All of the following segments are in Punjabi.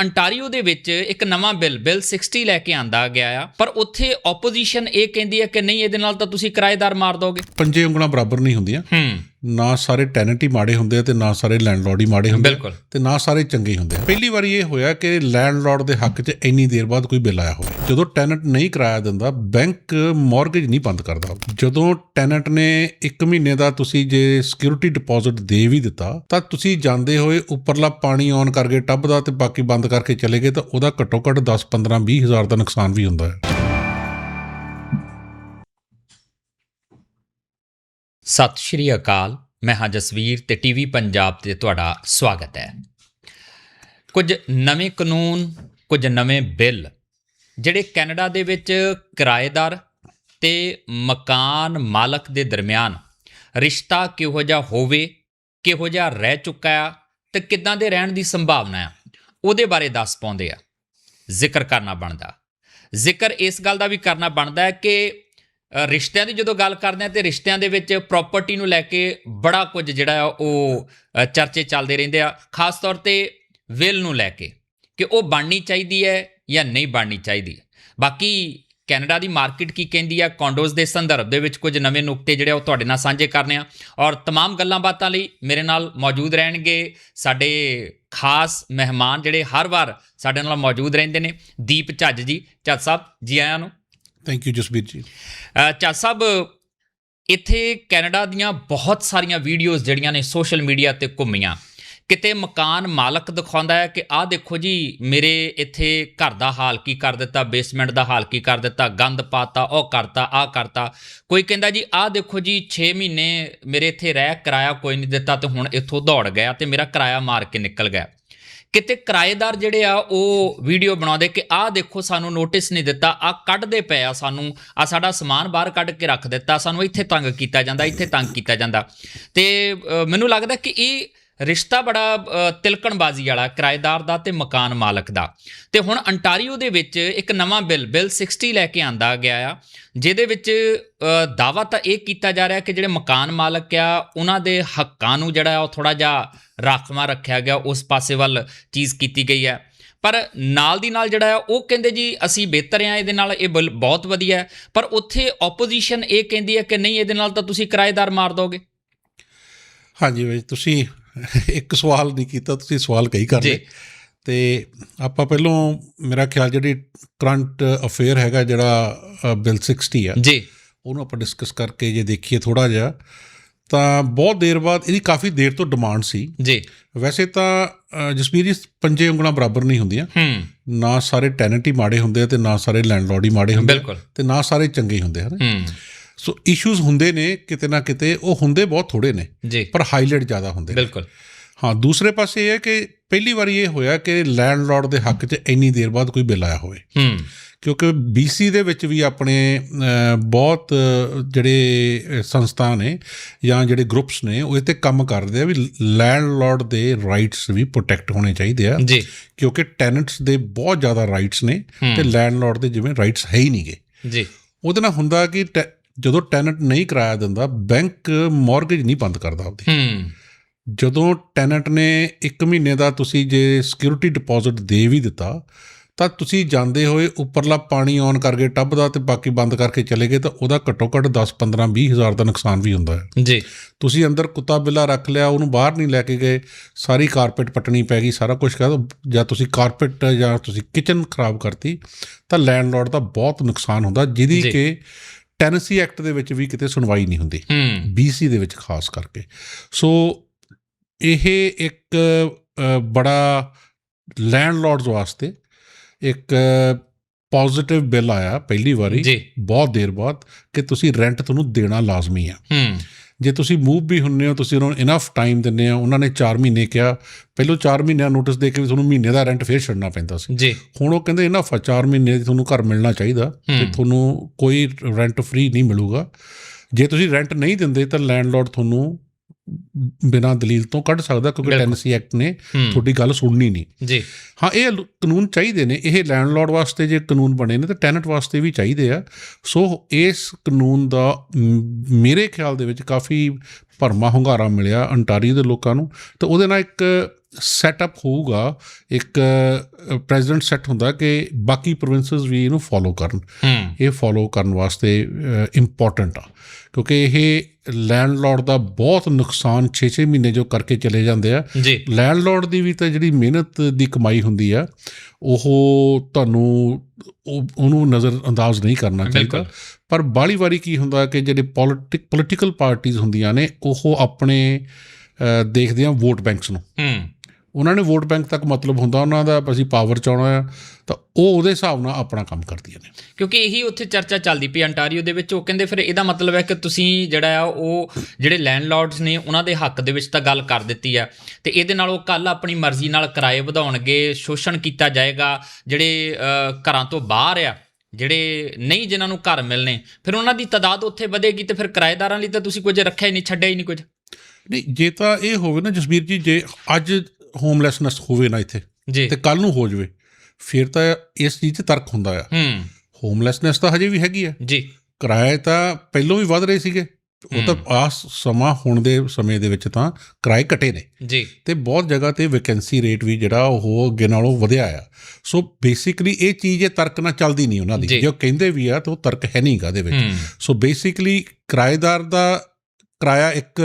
ਅੰਟਾਰੀਓ ਦੇ ਵਿੱਚ ਇੱਕ ਨਵਾਂ ਬਿੱਲ ਬਿੱਲ 60 ਲੈ ਕੇ ਆਂਦਾ ਗਿਆ ਆ ਪਰ ਉੱਥੇ ਆਪੋਜੀਸ਼ਨ ਇਹ ਕਹਿੰਦੀ ਹੈ ਕਿ ਨਹੀਂ ਇਹਦੇ ਨਾਲ ਤਾਂ ਤੁਸੀਂ ਕਿਰਾਏਦਾਰ ਮਾਰ ਦੋਗੇ। ਪੰਜੇ ਉਂਗਲਾਂ ਬਰਾਬਰ ਨਹੀਂ ਹੁੰਦੀਆਂ। ਹੂੰ। ਨਾ ਸਾਰੇ ਟੈਨੈਂਟ ਹੀ ਮਾੜੇ ਹੁੰਦੇ ਆ ਤੇ ਨਾ ਸਾਰੇ ਲੈਂਡਲੋਰਡ ਹੀ ਮਾੜੇ ਹੁੰਦੇ ਆ ਤੇ ਨਾ ਸਾਰੇ ਚੰਗੇ ਹੀ ਹੁੰਦੇ ਆ। ਪਹਿਲੀ ਵਾਰੀ ਇਹ ਹੋਇਆ ਕਿ ਲੈਂਡਲੋਰਡ ਦੇ ਹੱਕ 'ਚ ਇੰਨੀ ਦੇਰ ਬਾਅਦ ਕੋਈ ਬਿੱਲ ਆਇਆ ਹੋਵੇ। ਜਦੋਂ ਟੈਨੈਂਟ ਨਹੀਂ ਕਿਰਾਇਆ ਦਿੰਦਾ ਬੈਂਕ ਮਾਰਗੇਜ ਨਹੀਂ ਬੰਦ ਕਰਦਾ। ਜਦੋਂ ਟੈਨੈਂਟ ਨੇ 1 ਮਹੀਨੇ ਦਾ ਤੁਸੀਂ ਜੇ ਸਿਕਿਉਰਿਟੀ ਡਿਪੋਜ਼ਿਟ ਦੇ ਵੀ ਦਿੱਤਾ ਤਾਂ ਤੁਸੀਂ ਜਾਂਦੇ ਹੋਏ ਉੱਪਰਲਾ ਪਾਣੀ ਔਨ ਕਰਕੇ ਟੱਬ ਦਾ ਤੇ ਬਾਕੀ ਬੰਦ ਕਰਕੇ ਚਲੇ ਗਏ ਤਾਂ ਉਹਦਾ ਘੱਟੋ ਘੱਟ 10 15 20 ਹਜ਼ਾਰ ਦਾ ਨੁਕਸਾਨ ਵੀ ਹੁੰਦਾ ਹੈ। ਸਤਿ ਸ਼੍ਰੀ ਅਕਾਲ, ਮੈਂ ਹਾਂ ਜਸਵੀਰ ਤੇ ਟੀਵੀ ਪੰਜਾਬ ਤੇ ਤੁਹਾਡਾ ਸਵਾਗਤ ਹੈ। ਕੁਝ ਨਵੇਂ ਕਾਨੂੰਨ, ਕੁਝ ਨਵੇਂ ਬਿੱਲ, ਜਿਹੜੇ ਕੈਨੇਡਾ ਦੇ ਵਿੱਚ ਕਿਰਾਏਦਾਰ ਤੇ ਮਕਾਨ ਮਾਲਕ ਦੇ ਦਰਮਿਆਨ ਰਿਸ਼ਤਾ ਕਿਹੋ ਜਿਹਾ ਹੋਵੇ, ਕਿਹੋ ਜਿਹਾ ਰਹਿ ਚੁੱਕਾ ਆ ਤੇ ਕਿੱਦਾਂ ਦੇ ਰਹਿਣ ਦੀ ਸੰਭਾਵਨਾ ਆ, ਉਹਦੇ ਬਾਰੇ ਦੱਸ ਪਾਉਂਦੇ ਆ। ਜ਼ਿਕਰ ਕਰਨਾ ਬਣਦਾ। ਜ਼ਿਕਰ ਇਸ ਗੱਲ ਦਾ ਵੀ ਕਰਨਾ ਬਣਦਾ ਹੈ ਕਿ ਰਿਸ਼ਤਿਆਂ ਦੀ ਜਦੋਂ ਗੱਲ ਕਰਦੇ ਆ ਤੇ ਰਿਸ਼ਤਿਆਂ ਦੇ ਵਿੱਚ ਪ੍ਰਾਪਰਟੀ ਨੂੰ ਲੈ ਕੇ ਬੜਾ ਕੁਝ ਜਿਹੜਾ ਆ ਉਹ ਅ, ਚਰਚੇ ਚੱਲਦੇ ਰਹਿੰਦੇ ਆ ਖਾਸ ਤੌਰ ਤੇ ਵਿਲ ਨੂੰ ਲੈ ਕੇ ਕਿ ਉਹ ਬਣਨੀ ਚਾਹੀਦੀ ਹੈ ਜਾਂ ਨਹੀਂ ਬਣਨੀ ਚਾਹੀਦੀ ਬਾਕੀ ਕੈਨੇਡਾ ਦੀ ਮਾਰਕੀਟ ਕੀ ਕਹਿੰਦੀ ਆ ਕੌਂਡੋਜ਼ ਦੇ ਸੰਦਰਭ ਦੇ ਵਿੱਚ ਕੁਝ ਨਵੇਂ ਨੁਕਤੇ ਜਿਹੜੇ ਆ ਉਹ ਤੁਹਾਡੇ ਨਾਲ ਸਾਂਝੇ ਕਰਨੇ ਆ ਔਰ तमाम ਗੱਲਾਂ ਬਾਤਾਂ ਲਈ ਮੇਰੇ ਨਾਲ ਮੌਜੂਦ ਰਹਿਣਗੇ ਸਾਡੇ ਖਾਸ ਮਹਿਮਾਨ ਜਿਹੜੇ ਹਰ ਵਾਰ ਸਾਡੇ ਨਾਲ ਮੌਜੂਦ ਰਹਿੰਦੇ ਨੇ ਦੀਪ ਝੱਜ ਜੀ ਝੱਜ ਸਾਹਿਬ ਜੀ ਆਇਆਂ ਨੂੰ ਥੈਂਕ ਯੂ ਜਸਬੀਰ ਜੀ ਅ, ਸਾਹਿਬ ਇੱਥੇ ਕੈਨੇਡਾ ਦੀਆਂ ਬਹੁਤ ਸਾਰੀਆਂ ਵੀਡੀਓਜ਼ ਜਿਹੜੀਆਂ ਨੇ ਸੋਸ਼ਲ ਮੀਡੀਆ ਤੇ ਘੁੰਮੀਆਂ। ਕਿਤੇ ਮਕਾਨ ਮਾਲਕ ਦਿਖਾਉਂਦਾ ਹੈ ਕਿ ਆਹ ਦੇਖੋ ਜੀ ਮੇਰੇ ਇੱਥੇ ਘਰ ਦਾ ਹਾਲ ਕੀ ਕਰ ਦਿੱਤਾ ਬੇਸਮੈਂਟ ਦਾ ਹਾਲ ਕੀ ਕਰ ਦਿੱਤਾ ਗੰਦ ਪਾਤਾ ਉਹ ਕਰਤਾ ਆਹ ਕਰਤਾ। ਕੋਈ ਕਹਿੰਦਾ ਜੀ ਆਹ ਦੇਖੋ ਜੀ 6 ਮਹੀਨੇ ਮੇਰੇ ਇੱਥੇ ਰਹਿ ਕਿਰਾਇਆ ਕੋਈ ਨਹੀਂ ਦਿੱਤਾ ਤੇ ਹੁਣ ਇੱਥੋਂ ਦੌੜ ਗਿਆ ਤੇ ਮੇਰਾ ਕਿਰਾਇਆ ਮਾਰ ਕੇ ਨਿਕਲ ਗਿਆ। ਕਿਤੇ ਕਿਰਾਏਦਾਰ ਜਿਹੜੇ ਆ ਉਹ ਵੀਡੀਓ ਬਣਾਉਂਦੇ ਕਿ ਆਹ ਦੇਖੋ ਸਾਨੂੰ ਨੋਟਿਸ ਨਹੀਂ ਦਿੱਤਾ ਆ ਕੱਢਦੇ ਪਏ ਆ ਸਾਨੂੰ ਆ ਸਾਡਾ ਸਮਾਨ ਬਾਹਰ ਕੱਢ ਕੇ ਰੱਖ ਦਿੱਤਾ ਸਾਨੂੰ ਇੱਥੇ ਤੰਗ ਕੀਤਾ ਜਾਂਦਾ ਇੱਥੇ ਤੰਗ ਕੀਤਾ ਜਾਂਦਾ। ਤੇ ਮੈਨੂੰ ਲੱਗਦਾ ਕਿ ਇਹ ਰਿਸ਼ਤਾ ਬੜਾ ਤਿਲਕਣਬਾਜ਼ੀ ਵਾਲਾ ਕਿਰਾਏਦਾਰ ਦਾ ਤੇ ਮਕਾਨ ਮਾਲਕ ਦਾ। ਤੇ ਹੁਣ ਅੰਟਾਰੀਓ ਦੇ ਵਿੱਚ ਇੱਕ ਨਵਾਂ ਬਿੱਲ ਬਿੱਲ 60 ਲੈ ਕੇ ਆਂਦਾ ਗਿਆ ਆ ਜਿਹਦੇ ਵਿੱਚ ਅ, ਦਾਅਵਾ ਤਾਂ ਇਹ ਕੀਤਾ ਜਾ ਰਿਹਾ ਕਿ ਜਿਹੜੇ ਮਕਾਨ ਮਾਲਕ ਆ ਉਹਨਾਂ ਦੇ ਹੱਕਾਂ ਨੂੰ ਜਿਹੜਾ ਆ ਉਹ ਥੋੜਾ ਜਿਹਾ ਰਾਖਵਾਂ ਰੱਖਿਆ ਗਿਆ ਉਸ ਪਾਸੇ ਵੱਲ ਚੀਜ਼ ਕੀਤੀ ਗਈ ਹੈ। ਪਰ ਨਾਲ ਦੀ ਨਾਲ ਜਿਹੜਾ ਆ ਉਹ ਕਹਿੰਦੇ ਜੀ ਅਸੀਂ ਬਿਹਤਰ ਆ ਇਹਦੇ ਨਾਲ ਇਹ ਬਹੁਤ ਵਧੀਆ ਹੈ। ਪਰ ਉੱਥੇ ਆਪੋਜੀਸ਼ਨ ਇਹ ਕਹਿੰਦੀ ਹੈ ਕਿ ਨਹੀਂ ਇਹਦੇ ਨਾਲ ਤਾਂ ਤੁਸੀਂ ਕਿਰਾਏਦਾਰ ਮਾਰ ਦੋਗੇ। ਹਾਂਜੀ ਬਾਈ ਤੁਸੀਂ ਇੱਕ ਸਵਾਲ ਨਹੀਂ ਕੀਤਾ ਤੁਸੀਂ ਸਵਾਲ ਕਈ ਕਰ। ਲਏ। ਤੇ ਆਪਾਂ ਪਹਿਲੋਂ ਮੇਰਾ ਖਿਆਲ ਜਿਹੜੀ ਕਰੰਟ ਅਫੇਅਰ ਹੈਗਾ ਜਿਹੜਾ ਬਿਲ 60 ਆ ਜੀ। ਉਹਨੂੰ ਆਪਾਂ ਡਿਸਕਸ ਕਰਕੇ ਜੇ ਦੇਖੀਏ ਥੋੜਾ ਜਿਹਾ। ਤਾਂ ਬਹੁਤ ਦੇਰ ਬਾਅਦ ਇਹਦੀ ਕਾਫੀ ਦੇਰ ਤੋਂ ਡਿਮਾਂਡ ਸੀ। ਜੀ। ਵੈਸੇ ਤਾਂ ਅ, ਜਸਬੀਰ ਜੀ ਪੰਜੇ ਉਂਗਲਾਂ ਬਰਾਬਰ ਨਹੀਂ ਹੁੰਦੀਆਂ। ਹੂੰ। ਨਾ ਸਾਰੇ ਟੈਨੈਂਟ ਹੀ ਮਾੜੇ ਹੁੰਦੇ ਆ ਤੇ ਨਾ ਸਾਰੇ ਲੈਂਡਲੋਰਡ ਹੀ ਮਾੜੇ ਹੁੰਦੇ ਬਿਲਕੁਲ। ਤੇ ਨਾ ਸਾਰੇ ਚੰਗੇ ਹੁੰਦੇ ਹਨ ਸੋ ਇਸ਼ੂਜ਼ ਹੁੰਦੇ ਨੇ ਕਿਤੇ ਨਾ ਕਿਤੇ ਉਹ ਹੁੰਦੇ ਬਹੁਤ ਥੋੜੇ ਨੇ ਜੀ। ਪਰ ਹਾਈਲਾਈਟ ਜ਼ਿਆਦਾ ਹੁੰਦੇ ਨੇ। ਬਿਲਕੁਲ। ਹਾਂ ਦੂਸਰੇ ਪਾਸੇ ਇਹ ਹੈ ਕਿ ਪਹਿਲੀ ਵਾਰੀ ਇਹ ਹੋਇਆ ਕਿ ਲੈਂਡਲੋਰਡ ਦੇ ਹੱਕ 'ਚ ਇੰਨੀ ਦੇਰ ਬਾਅਦ ਕੋਈ ਬਿੱਲ ਆਇਆ ਹੋਵੇ। ਹੂੰ। ਕਿਉਂਕਿ BC ਦੇ ਵਿੱਚ ਵੀ ਆਪਣੇ ਬਹੁਤ ਜਿਹੜੇ ਸੰਸਥਾ ਨੇ ਜਾਂ ਜਿਹੜੇ ਗਰੁੱਪਸ ਨੇ ਉਹ ਤੇ ਕੰਮ ਕਰਦੇ ਆ ਵੀ ਲੈਂਡਲੋਰਡ ਦੇ ਰਾਈਟਸ ਵੀ ਪ੍ਰੋਟੈਕਟ ਹੋਣੇ ਚਾਹੀਦੇ ਆ। ਜੀ। ਕਿਉਂਕਿ ਟੈਨੈਂਟਸ ਦੇ ਬਹੁਤ ਜ਼ਿਆਦਾ ਰਾਈਟਸ ਨੇ ਤੇ ਲੈਂਡਲੋਰਡ ਦੇ ਜਿਵੇਂ ਰਾਈਟਸ ਹੈ ਹੀ ਨਹੀਂਗੇ ਜੀ। ਉਹਦੇ ਨਾਲ ਹੁੰਦਾ ਕਿ ਜਦੋਂ ਟੈਨੈਂਟ ਨਹੀਂ ਕਿਰਾਇਆ ਦਿੰਦਾ ਬੈਂਕ ਮਾਰਗੇਜ ਨਹੀਂ ਬੰਦ ਕਰਦਾ ਉਹਦੀ ਹੂੰ। ਜਦੋਂ ਟੈਨੈਂਟ ਨੇ 1 ਮਹੀਨੇ ਦਾ ਤੁਸੀਂ ਜੇ ਸਿਕਿਉਰਿਟੀ ਡਿਪੋਜ਼ਿਟ ਦੇ ਵੀ ਦਿੱਤਾ ਤਾਂ ਤੁਸੀਂ ਜਾਂਦੇ ਹੋਏ ਉੱਪਰਲਾ ਪਾਣੀ ਔਨ ਕਰਕੇ ਟੱਬ ਦਾ ਤੇ ਬਾਕੀ ਬੰਦ ਕਰਕੇ ਚਲੇ ਗਏ ਤਾਂ ਉਹਦਾ ਘੱਟੋ ਘੱਟ 10 15 20 ਹਜ਼ਾਰ ਦਾ ਨੁਕਸਾਨ ਵੀ ਹੁੰਦਾ ਹੈ। ਜੀ। ਤੁਸੀਂ ਅੰਦਰ ਕੁੱਤਾ ਬਿੱਲਾ ਰੱਖ ਲਿਆ ਉਹਨੂੰ ਬਾਹਰ ਨਹੀਂ ਲੈ ਕੇ ਗਏ ਸਾਰੀ ਕਾਰਪੇਟ ਪਟਣੀ ਪੈ ਗਈ ਸਾਰਾ ਕੁਝ ਕਰ ਜਾਂ ਤੁਸੀਂ ਕਾਰਪੇਟ ਜਾਂ ਤੁਸੀਂ ਕਿਚਨ ਖਰਾਬ ਕਰਤੀ ਤਾਂ ਲੈਂਡਲੋਰਡ ਦਾ ਬਹੁਤ ਨੁਕਸਾਨ ਹੁੰਦਾ ਜਿਹਦੀ। ਕਿ ਟੈਨਸੀ ਐਕਟ ਦੇ ਵਿੱਚ ਵੀ ਕਿਤੇ ਸੁਣਵਾਈ ਨਹੀਂ ਹੁੰਦੀ। BC ਦੇ ਵਿੱਚ ਖਾਸ ਕਰਕੇ। ਸੋ ਇਹ ਇੱਕ ਬੜਾ ਲੈਂਡਲੋਰਡਸ ਵਾਸਤੇ ਇੱਕ ਪੋਜ਼ਿਟਿਵ ਬਿੱਲ ਆਇਆ ਪਹਿਲੀ ਵਾਰੀ ਬਹੁਤ ਦੇਰ ਬਾਅਦ ਕਿ ਤੁਸੀਂ ਰੈਂਟ ਤੁਹਾਨੂੰ ਦੇਣਾ ਲਾਜ਼ਮੀ ਆ। ਹੂੰ। ਜੇ ਤੁਸੀਂ ਮੂਵ ਵੀ ਹੁੰਨੇ ਹੋ ਤੁਸੀਂ ਉਹਨਾਂ ਨੂੰ ਇਨਫ ਟਾਈਮ ਦਿੰਦੇ ਆ ਉਹਨਾਂ ਨੇ 4 ਮਹੀਨੇ ਕਿਹਾ ਪਹਿਲੋਂ 4 ਮਹੀਨਿਆਂ ਨੋਟਿਸ ਦੇ ਕੇ ਵੀ ਤੁਹਾਨੂੰ ਮਹੀਨੇ ਦਾ ਰੈਂਟ ਫੇਰ ਛੱਡਣਾ ਪੈਂਦਾ ਸੀ। ਜੀ। ਹੁਣ ਉਹ ਕਹਿੰਦੇ ਇਨਫ ਆ 4 ਮਹੀਨੇ ਦੀ ਤੁਹਾਨੂੰ ਘਰ ਮਿਲਣਾ ਚਾਹੀਦਾ ਤੇ। ਤੁਹਾਨੂੰ ਕੋਈ ਰੈਂਟ ਫ੍ਰੀ ਨਹੀਂ ਮਿਲੂਗਾ। ਜੇ ਤੁਸੀਂ ਰੈਂਟ ਨਹੀਂ ਦਿੰਦੇ ਤਾਂ ਲੈਂਡਲੋਰਡ ਤੁਹਾਨੂੰ ਬਿਨਾਂ ਦਲੀਲ ਤੋਂ ਕੱਢ ਸਕਦਾ ਕਿਉਂਕਿ। ਟੈਨਸੀ ਐਕਟ ਨੇ ਤੁਹਾਡੀ ਗੱਲ ਸੁਣਨੀ ਨਹੀਂ। ਜੀ। ਹਾਂ ਇਹ ਕਾਨੂੰਨ ਚਾਹੀਦੇ ਨੇ। ਇਹ ਲੈਂਡਲੋਰਡ ਵਾਸਤੇ ਜੇ ਕਾਨੂੰਨ ਬਣੇ ਨੇ ਤਾਂ ਟੈਨੈਂਟ ਵਾਸਤੇ ਵੀ ਚਾਹੀਦੇ ਆ। ਸੋ ਇਸ ਕਾਨੂੰਨ ਦਾ ਮੇਰੇ ਖਿਆਲ ਦੇ ਵਿੱਚ ਕਾਫੀ ਭਰਮਾ ਹੁੰਗਾਰਾ ਮਿਲਿਆ ਅੰਟਾਰੀਓ ਦੇ ਲੋਕਾਂ ਨੂੰ। ਤੇ ਉਹਦੇ ਨਾਲ ਇੱਕ ਸੈਟਅਪ ਹੋਊਗਾ। ਇੱਕ ਪ੍ਰੈਜ਼ੀਡੈਂਟ ਸੈੱਟ ਹੁੰਦਾ ਕਿ ਬਾਕੀ ਪ੍ਰੋਵਿੰਸਸ ਵੀ ਇਹਨੂੰ ਫੋਲੋ ਕਰਨ। ਇਹ ਫੋਲੋ ਕਰਨ ਵਾਸਤੇ ਇੰਪੋਰਟੈਂਟ ਆ। ਕਿਉਂਕਿ ਇਹ ਲੈਂਡਲੋਰਡ ਦਾ ਬਹੁਤ ਨੁਕਸਾਨ 6-6 ਮਹੀਨੇ ਜੋ ਕਰਕੇ ਚਲੇ ਜਾਂਦੇ ਆ। ਲੈਂਡਲੋਰਡ ਦੀ ਵੀ ਤਾਂ ਜਿਹੜੀ ਮਿਹਨਤ ਦੀ ਕਮਾਈ ਹੁੰਦੀ ਆ ਉਹ ਤੁਹਾਨੂੰ ਉਹ- ਉਹਨੂੰ ਨਜ਼ਰ ਅੰਦਾਜ਼ ਨਹੀਂ ਕਰਨਾ ਚਾਹੀਦਾ। ਪਰ ਬਾਲੀ ਵਾਰੀ ਕੀ ਹੁੰਦਾ ਕਿ ਜਿਹੜੇ ਪੋਲਿਟਿਕ ਪੋਲੀਟੀਕਲ ਪਾਰਟੀਆਂ ਹੁੰਦੀਆਂ ਨੇ ਉਹ ਆਪਣੇ ਦੇਖਦੇ ਆ ਵੋਟ ਬੈਂਕਸ ਨੂੰ। ਹੂੰ। ਉਹਨਾਂ ਨੇ ਵੋਟ ਬੈਂਕ ਤੱਕ ਮਤਲਬ ਹੁੰਦਾ ਉਹਨਾਂ ਦਾ ਅਸੀਂ ਪਾਵਰ ਚਾਉਣਾ ਆ ਤਾਂ ਉਹ ਉਹਦੇ ਹਿਸਾਬ ਨਾਲ ਆਪਣਾ ਕੰਮ ਕਰਦੀਆਂ ਨੇ। ਕਿਉਂਕਿ ਇਹੀ ਉੱਥੇ ਚਰਚਾ ਚੱਲਦੀ ਪਈ ਅੰਟਾਰੀਓ ਦੇ ਵਿੱਚ ਉਹ ਕਹਿੰਦੇ ਫਿਰ ਇਹਦਾ ਮਤਲਬ ਹੈ ਕਿ ਤੁਸੀਂ ਜਿਹੜਾ ਆ ਉਹ ਜਿਹੜੇ ਲੈਂਡਲਾਰਡਸ ਨੇ ਉਹਨਾਂ ਦੇ ਹੱਕ ਦੇ ਵਿੱਚ ਤਾਂ ਗੱਲ ਕਰ ਦਿੱਤੀ ਆ। ਤੇ ਇਹਦੇ ਨਾਲ ਉਹ ਕੱਲ ਆਪਣੀ ਮਰਜ਼ੀ ਨਾਲ ਕਿਰਾਏ ਵਧਾਉਣਗੇ ਸ਼ੋਸ਼ਣ ਕੀਤਾ ਜਾਏਗਾ ਜਿਹੜੇ ਘਰਾਂ ਤੋਂ ਬਾਹਰ ਆ ਜਿਹੜੇ ਨਹੀਂ ਜਿਨ੍ਹਾਂ ਨੂੰ ਘਰ ਮਿਲਨੇ ਫਿਰ ਉਹਨਾਂ ਦੀ ਤਾਦਾਦ ਉੱਥੇ ਵਧੇਗੀ ਤੇ ਫਿਰ ਕਿਰਾਏਦਾਰਾਂ ਲਈ ਤਾਂ ਤੁਸੀਂ ਕੁਝ ਰੱਖਿਆ ਹੀ ਨਹੀਂ ਛੱਡਿਆ ਹੀ ਨਹੀਂ ਕੁਝ। ਨਹੀਂ ਜੇ ਤਾਂ ਇਹ ਹੋਵੇ ਨਾ ਜਸਬੀਰ ਜੀ ਜੇ ਅੱਜ ਹੋਮਲੈਸਨੈਸ ਹੋਵੇ ਨਾ ਇੱਥੇ ਤੇ ਕੱਲ ਨੂੰ ਹੋ ਜਾਵੇ। ਫਿਰ ਤਾਂ ਇਸ ਚੀਜ਼ 'ਚ ਤਰਕ ਹੁੰਦਾ ਆ। ਹੂੰ। ਹੋਮਲੈਸਨੈਸ ਤਾਂ ਹਜੇ ਵੀ ਹੈਗੀ ਆ। ਜੀ। ਕਿਰਾਏ ਤਾਂ ਪਹਿਲਾਂ ਵੀ ਵਧ ਰਹੇ ਸੀਗੇ। ਉਹ ਤਾਂ ਆਸ ਸਮਾਂ ਹੁਣ ਦੇ ਸਮੇਂ ਦੇ ਵਿੱਚ ਤਾਂ ਕਿਰਾਏ ਘਟੇ ਨੇ। ਜੀ। ਤੇ ਬਹੁਤ ਜਗ੍ਹਾ ਤੇ ਵੈਕੈਂਸੀ ਰੇਟ ਵੀ ਜਿਹੜਾ ਉਹ ਅੱਗੇ ਨਾਲੋਂ ਵਧਿਆ ਆ। ਸੋ ਬੇਸਿਕਲੀ ਇਹ ਚੀਜ਼ ਇਹ ਤਰਕ ਨਾਲ ਚੱਲਦੀ ਨਹੀਂ ਉਹਨਾਂ ਦੀ। ਜੀ। ਉਹ ਕਹਿੰਦੇ ਵੀ ਆ ਤਾਂ ਉਹ ਤਰਕ ਹੈ ਨਹੀਂਗਾ ਦੇ ਵਿੱਚ। ਸੋ ਬੇਸਿਕਲੀ ਕਿਰਾਏਦਾਰ ਦਾ ਕਿਰਾਇਆ ਇੱਕ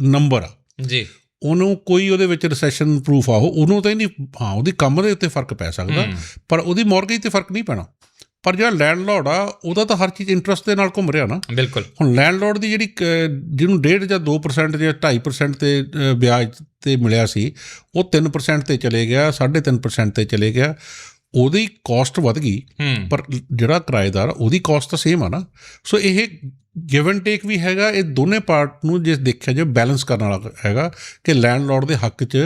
ਨੰਬਰ ਆ। ਜੀ। ਉਹਨੂੰ ਕੋਈ ਉਹਦੇ ਵਿੱਚ ਰੈਸੈਸ਼ਨ ਪ੍ਰੂਫ ਆ ਉਹ ਉਹਨੂੰ ਤਾਂ ਹੀ ਨਹੀਂ ਹਾਂ ਉਹਦੀ ਕੰਮ ਦੇ ਉੱਤੇ ਫ਼ਰਕ ਪੈ ਸਕਦਾ ਪਰ ਉਹਦੀ ਮੌਰਗੇਜ ਤੇ ਫ਼ਰਕ ਨਹੀਂ ਪੈਣਾ। ਪਰ ਜਿਹੜਾ ਲੈਂਡਲੋਰਡ ਆ ਉਹਦਾ ਤਾਂ ਹਰ ਚੀਜ਼ ਇੰਟਰਸਟ ਦੇ ਨਾਲ ਘੁੰਮ ਰਿਹਾ ਨਾ। ਬਿਲਕੁਲ। ਹੁਣ ਲੈਂਡਲੋਰਡ ਦੀ ਜਿਹੜੀ ਜਿਹਨੂੰ 1.5 ਜਾਂ 2% ਜਾਂ 2.5% ਤੇ ਵਿਆਜ ਤੇ ਮਿਲਿਆ ਸੀ ਉਹ 3% ਤੇ ਚਲੇ ਗਿਆ 3.5% ਤੇ ਚਲੇ ਗਿਆ। ਉਹਦੀ ਕਾਸਟ ਵਧ ਗਈ ਪਰ ਜਿਹੜਾ ਕਿਰਾਏਦਾਰ ਉਹਦੀ ਕਾਸਟ ਤਾਂ ਸੇਮ ਆ ਨਾ। ਸੋ ਇਹ ਗਿਵ ਐਂਡ ਟੇਕ ਵੀ ਹੈਗਾ ਇਹ ਦੋਨੇ ਪਾਰਟ ਨੂੰ ਜੇ ਦੇਖਿਆ ਜਾਵੇ ਬੈਲੈਂਸ ਕਰਨ ਵਾਲਾ ਹੈਗਾ ਕਿ ਲੈਂਡਲੋਰਡ ਦੇ ਹੱਕ 'ਚ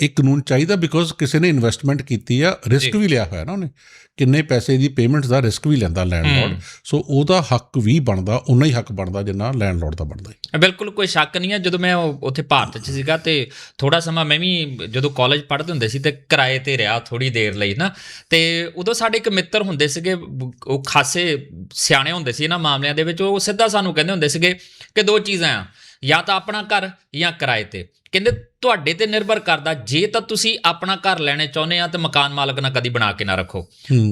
ਇਹ ਕਾਨੂੰਨ ਚਾਹੀਦਾ ਬਿਕੋਜ਼ ਕਿਸੇ ਨੇ ਇਨਵੈਸਟਮੈਂਟ ਕੀਤੀ ਆ ਰਿਸਕ ਵੀ ਲਿਆ ਹੋਇਆ ਨਾ ਉਹਨੇ। ਕਿੰਨੇ ਪੈਸੇ ਦੀ ਪੇਮੈਂਟਸ ਦਾ ਰਿਸਕ ਵੀ ਲੈਂਦਾ ਲੈਂਡਲੋਰਡ ਸੋ ਉਹਦਾ ਹੱਕ ਵੀ ਬਣਦਾ ਉਨਾ ਹੀ ਹੱਕ ਬਣਦਾ ਜਿੰਨਾ ਲੈਂਡਲੋਰਡ ਦਾ ਬਣਦਾ ਹੈ ਬਿਲਕੁਲ ਕੋਈ ਸ਼ੱਕ ਨਹੀਂ ਹੈ ਜਦੋਂ ਮੈਂ ਉੱਥੇ ਭਾਰਤ 'ਚ ਸੀਗਾ ਤੇ ਥੋੜਾ ਸਮਾਂ ਮੈਂ ਵੀ ਜਦੋਂ ਕਾਲਜ ਪੜ੍ਹਦੇ ਹੁੰਦੇ ਸੀ ਤੇ ਕਿਰਾਏ ਤੇ ਰਿਹਾ ਥੋੜੀ ਦੇਰ ਲਈ ਨਾ ਤੇ ਉਦੋਂ ਸਾਡੇ ਇੱਕ ਮਿੱਤਰ ਹੁੰਦੇ ਸੀਗੇ ਉਹ ਖਾਸੇ ਸਿਆਣੇ ਹੁੰਦੇ ਸੀ ਇਹਨਾਂ ਮਾਮਲਿਆਂ ਦੇ ਵਿੱਚ। ਉਹ ਸਿੱਧਾ ਸਾਨੂੰ ਕਹਿੰਦੇ ਹੁੰਦੇ ਸੀਗੇ ਕਿ ਦੋ ਚੀਜ਼ਾਂ ਆ ਜਾਂ ਤਾਂ ਆਪਣਾ ਘਰ ਜਾਂ ਕਿਰਾਏ ਤੇ। ਕਹਿੰਦੇ ਤੁਹਾਡੇ ਤੇ ਨਿਰਭਰ ਕਰਦਾ ਜੇ ਤਾਂ ਤੁਸੀਂ ਆਪਣਾ ਘਰ ਲੈਣੇ ਚਾਹੁੰਦੇ ਆ ਤੇ ਮਕਾਨ ਮਾਲਕ ਨਾਲ ਕਦੀ ਬਣਾ ਕੇ ਨਾ ਰੱਖੋ।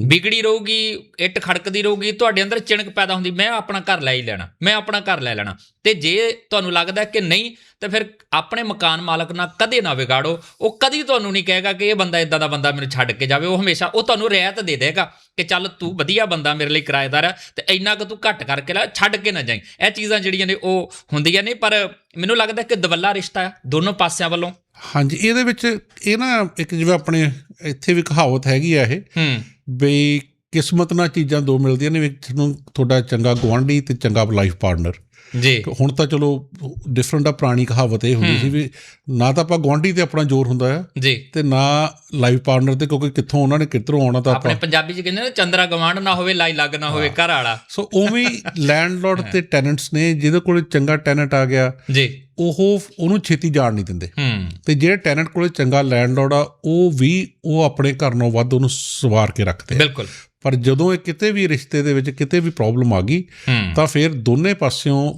ਵਿਗੜੀ ਰਹੂਗੀ ਇੱਟ ਖੜਕਦੀ ਰਹੂਗੀ ਤੁਹਾਡੇ ਅੰਦਰ ਚਿਣਕ ਪੈਦਾ ਹੁੰਦੀ ਮੈਂ ਆਪਣਾ ਘਰ ਲੈ ਹੀ ਲੈਣਾ ਮੈਂ ਆਪਣਾ ਘਰ ਲੈ ਲੈਣਾ। ਤੇ ਜੇ ਤੁਹਾਨੂੰ ਲੱਗਦਾ ਕਿ ਨਹੀਂ ਤੇ ਫਿਰ ਆਪਣੇ ਮਕਾਨ ਮਾਲਕ ਨਾਲ ਕਦੇ ਨਾ ਵਿਗਾੜੋ। ਉਹ ਕਦੀ ਤੁਹਾਨੂੰ ਨਹੀਂ ਕਹੇਗਾ ਕਿ ਇਹ ਬੰਦਾ ਇਦਾਂ ਦਾ ਬੰਦਾ ਮੈਨੂੰ ਛੱਡ ਕੇ ਜਾਵੇ ਉਹ ਹਮੇਸ਼ਾ ਉਹ ਤੁਹਾਨੂੰ ਰਿਆਇਤ ਦੇ ਦੇਗਾ ਕਿ ਚੱਲ ਤੂੰ ਵਧੀਆ ਬੰਦਾ ਮੇਰੇ ਲਈ ਕਿਰਾਏਦਾਰ ਹੈ ਤੇ ਇੰਨਾ ਕੁ ਤੂੰ ਘੱਟ ਕਰਕੇ ਲੈ ਛੱਡ ਕੇ ਨਾ ਜਾਈਂ। ਇਹ ਚੀਜ਼ਾਂ ਜਿਹੜੀਆਂ ਨੇ ਉਹ ਹੁੰਦੀਆਂ ਨੇ ਪਰ ਮੈਨੂੰ ਲੱਗਦਾ ਕਿ ਦਵੱਲਾ ਰਿਸ਼ਤਾ ਹੈ ਦੋਨੋਂ ਪਾਸਿਆਂ ਵੱਲੋਂ? ਹਾਂਜੀ ਇਹਦੇ ਵਿੱਚ ਇਹ ਨਾ ਇੱਕ ਜਿਵੇਂ ਆਪਣੇ ਇੱਥੇ ਵੀ ਕਹਾਵਤ ਹੈਗੀ ਆ ਇਹ ਹੂੰ। ਬਈ ਕਿਸਮਤ ਨਾਲ ਚੀਜ਼ਾਂ ਦੋ ਮਿਲਦੀਆਂ ਨੇ ਵਿੱਚ ਨੂੰ ਤੁਹਾਡਾ ਚੰਗਾ ਗੁਆਂਢੀ ਤੇ ਚੰਗਾ ਲਾਈਫ ਪਾਰਟਨਰ ਜੀ। ਹੁਣ ਤਾਂ ਚਲੋ ਡਿਫਰੈਂਟ ਆ ਪੁਰਾਣੀ ਕਹਾਵਤ ਇਹ ਹੁੰਦੀ ਸੀ ਵੀ ਨਾ ਤਾਂ ਆਪਾਂ ਗੁਆਂਢੀ ਤੇ ਆਪਣਾ ਜ਼ੋਰ ਹੁੰਦਾ ਆ ਜੀ। ਤੇ ਨਾ ਲਾਈਫ ਪਾਰਟਨਰ ਤੇ ਕਿਉਂਕਿ ਕਿੱਥੋਂ ਉਹਨਾਂ ਨੇ ਕਿੱਧਰੋਂ ਆਉਣਾ ਤਾਂ ਆਪਣੇ ਆਪਾਂ ਪੰਜਾਬੀ ਚ ਕਹਿੰਦੇ ਨੇ ਚੰਦਰਾ ਗਵਾਂਡ ਨਾ ਹੋਵੇ ਲਾਈ ਲੱਗ ਨਾ ਹੋਵੇ ਘਰ ਵਾਲਾ। ਸੋ ਉਵੇਂ ਲੈਂਡਲੋਰਡ ਤੇ ਟੈਨੈਂਟਸ ਨੇ ਜਿਹਦੇ ਕੋਲ ਚੰਗਾ ਟੈਨੈਂਟ ਆ ਗਿਆ ਜੀ। ਉਹ ਉਹਨੂੰ ਛੇਤੀ ਜਾਣ ਨਹੀਂ ਦਿੰਦੇ। ਤੇ ਜਿਹੜੇ ਟੈਨੈਂਟ ਕੋਲੇ ਚੰਗਾ ਲੈਂਡਲੋਰਡ ਆ ਉਹ ਵੀ ਉਹ ਆਪਣੇ ਘਰ ਨਾਲੋਂ ਵੱਧ ਉਹਨੂੰ ਸਵਾਰ ਕੇ ਰੱਖਦੇ ਆ। ਬਿਲਕੁਲ। ਪਰ ਜਦੋਂ ਇਹ ਕਿਤੇ ਵੀ ਰਿਸ਼ਤੇ ਦੇ ਵਿੱਚ ਕਿਤੇ ਵੀ ਪ੍ਰੋਬਲਮ ਆ ਗਈ ਤਾਂ ਫਿਰ ਦੋਨੇ ਪਾਸਿਓਂ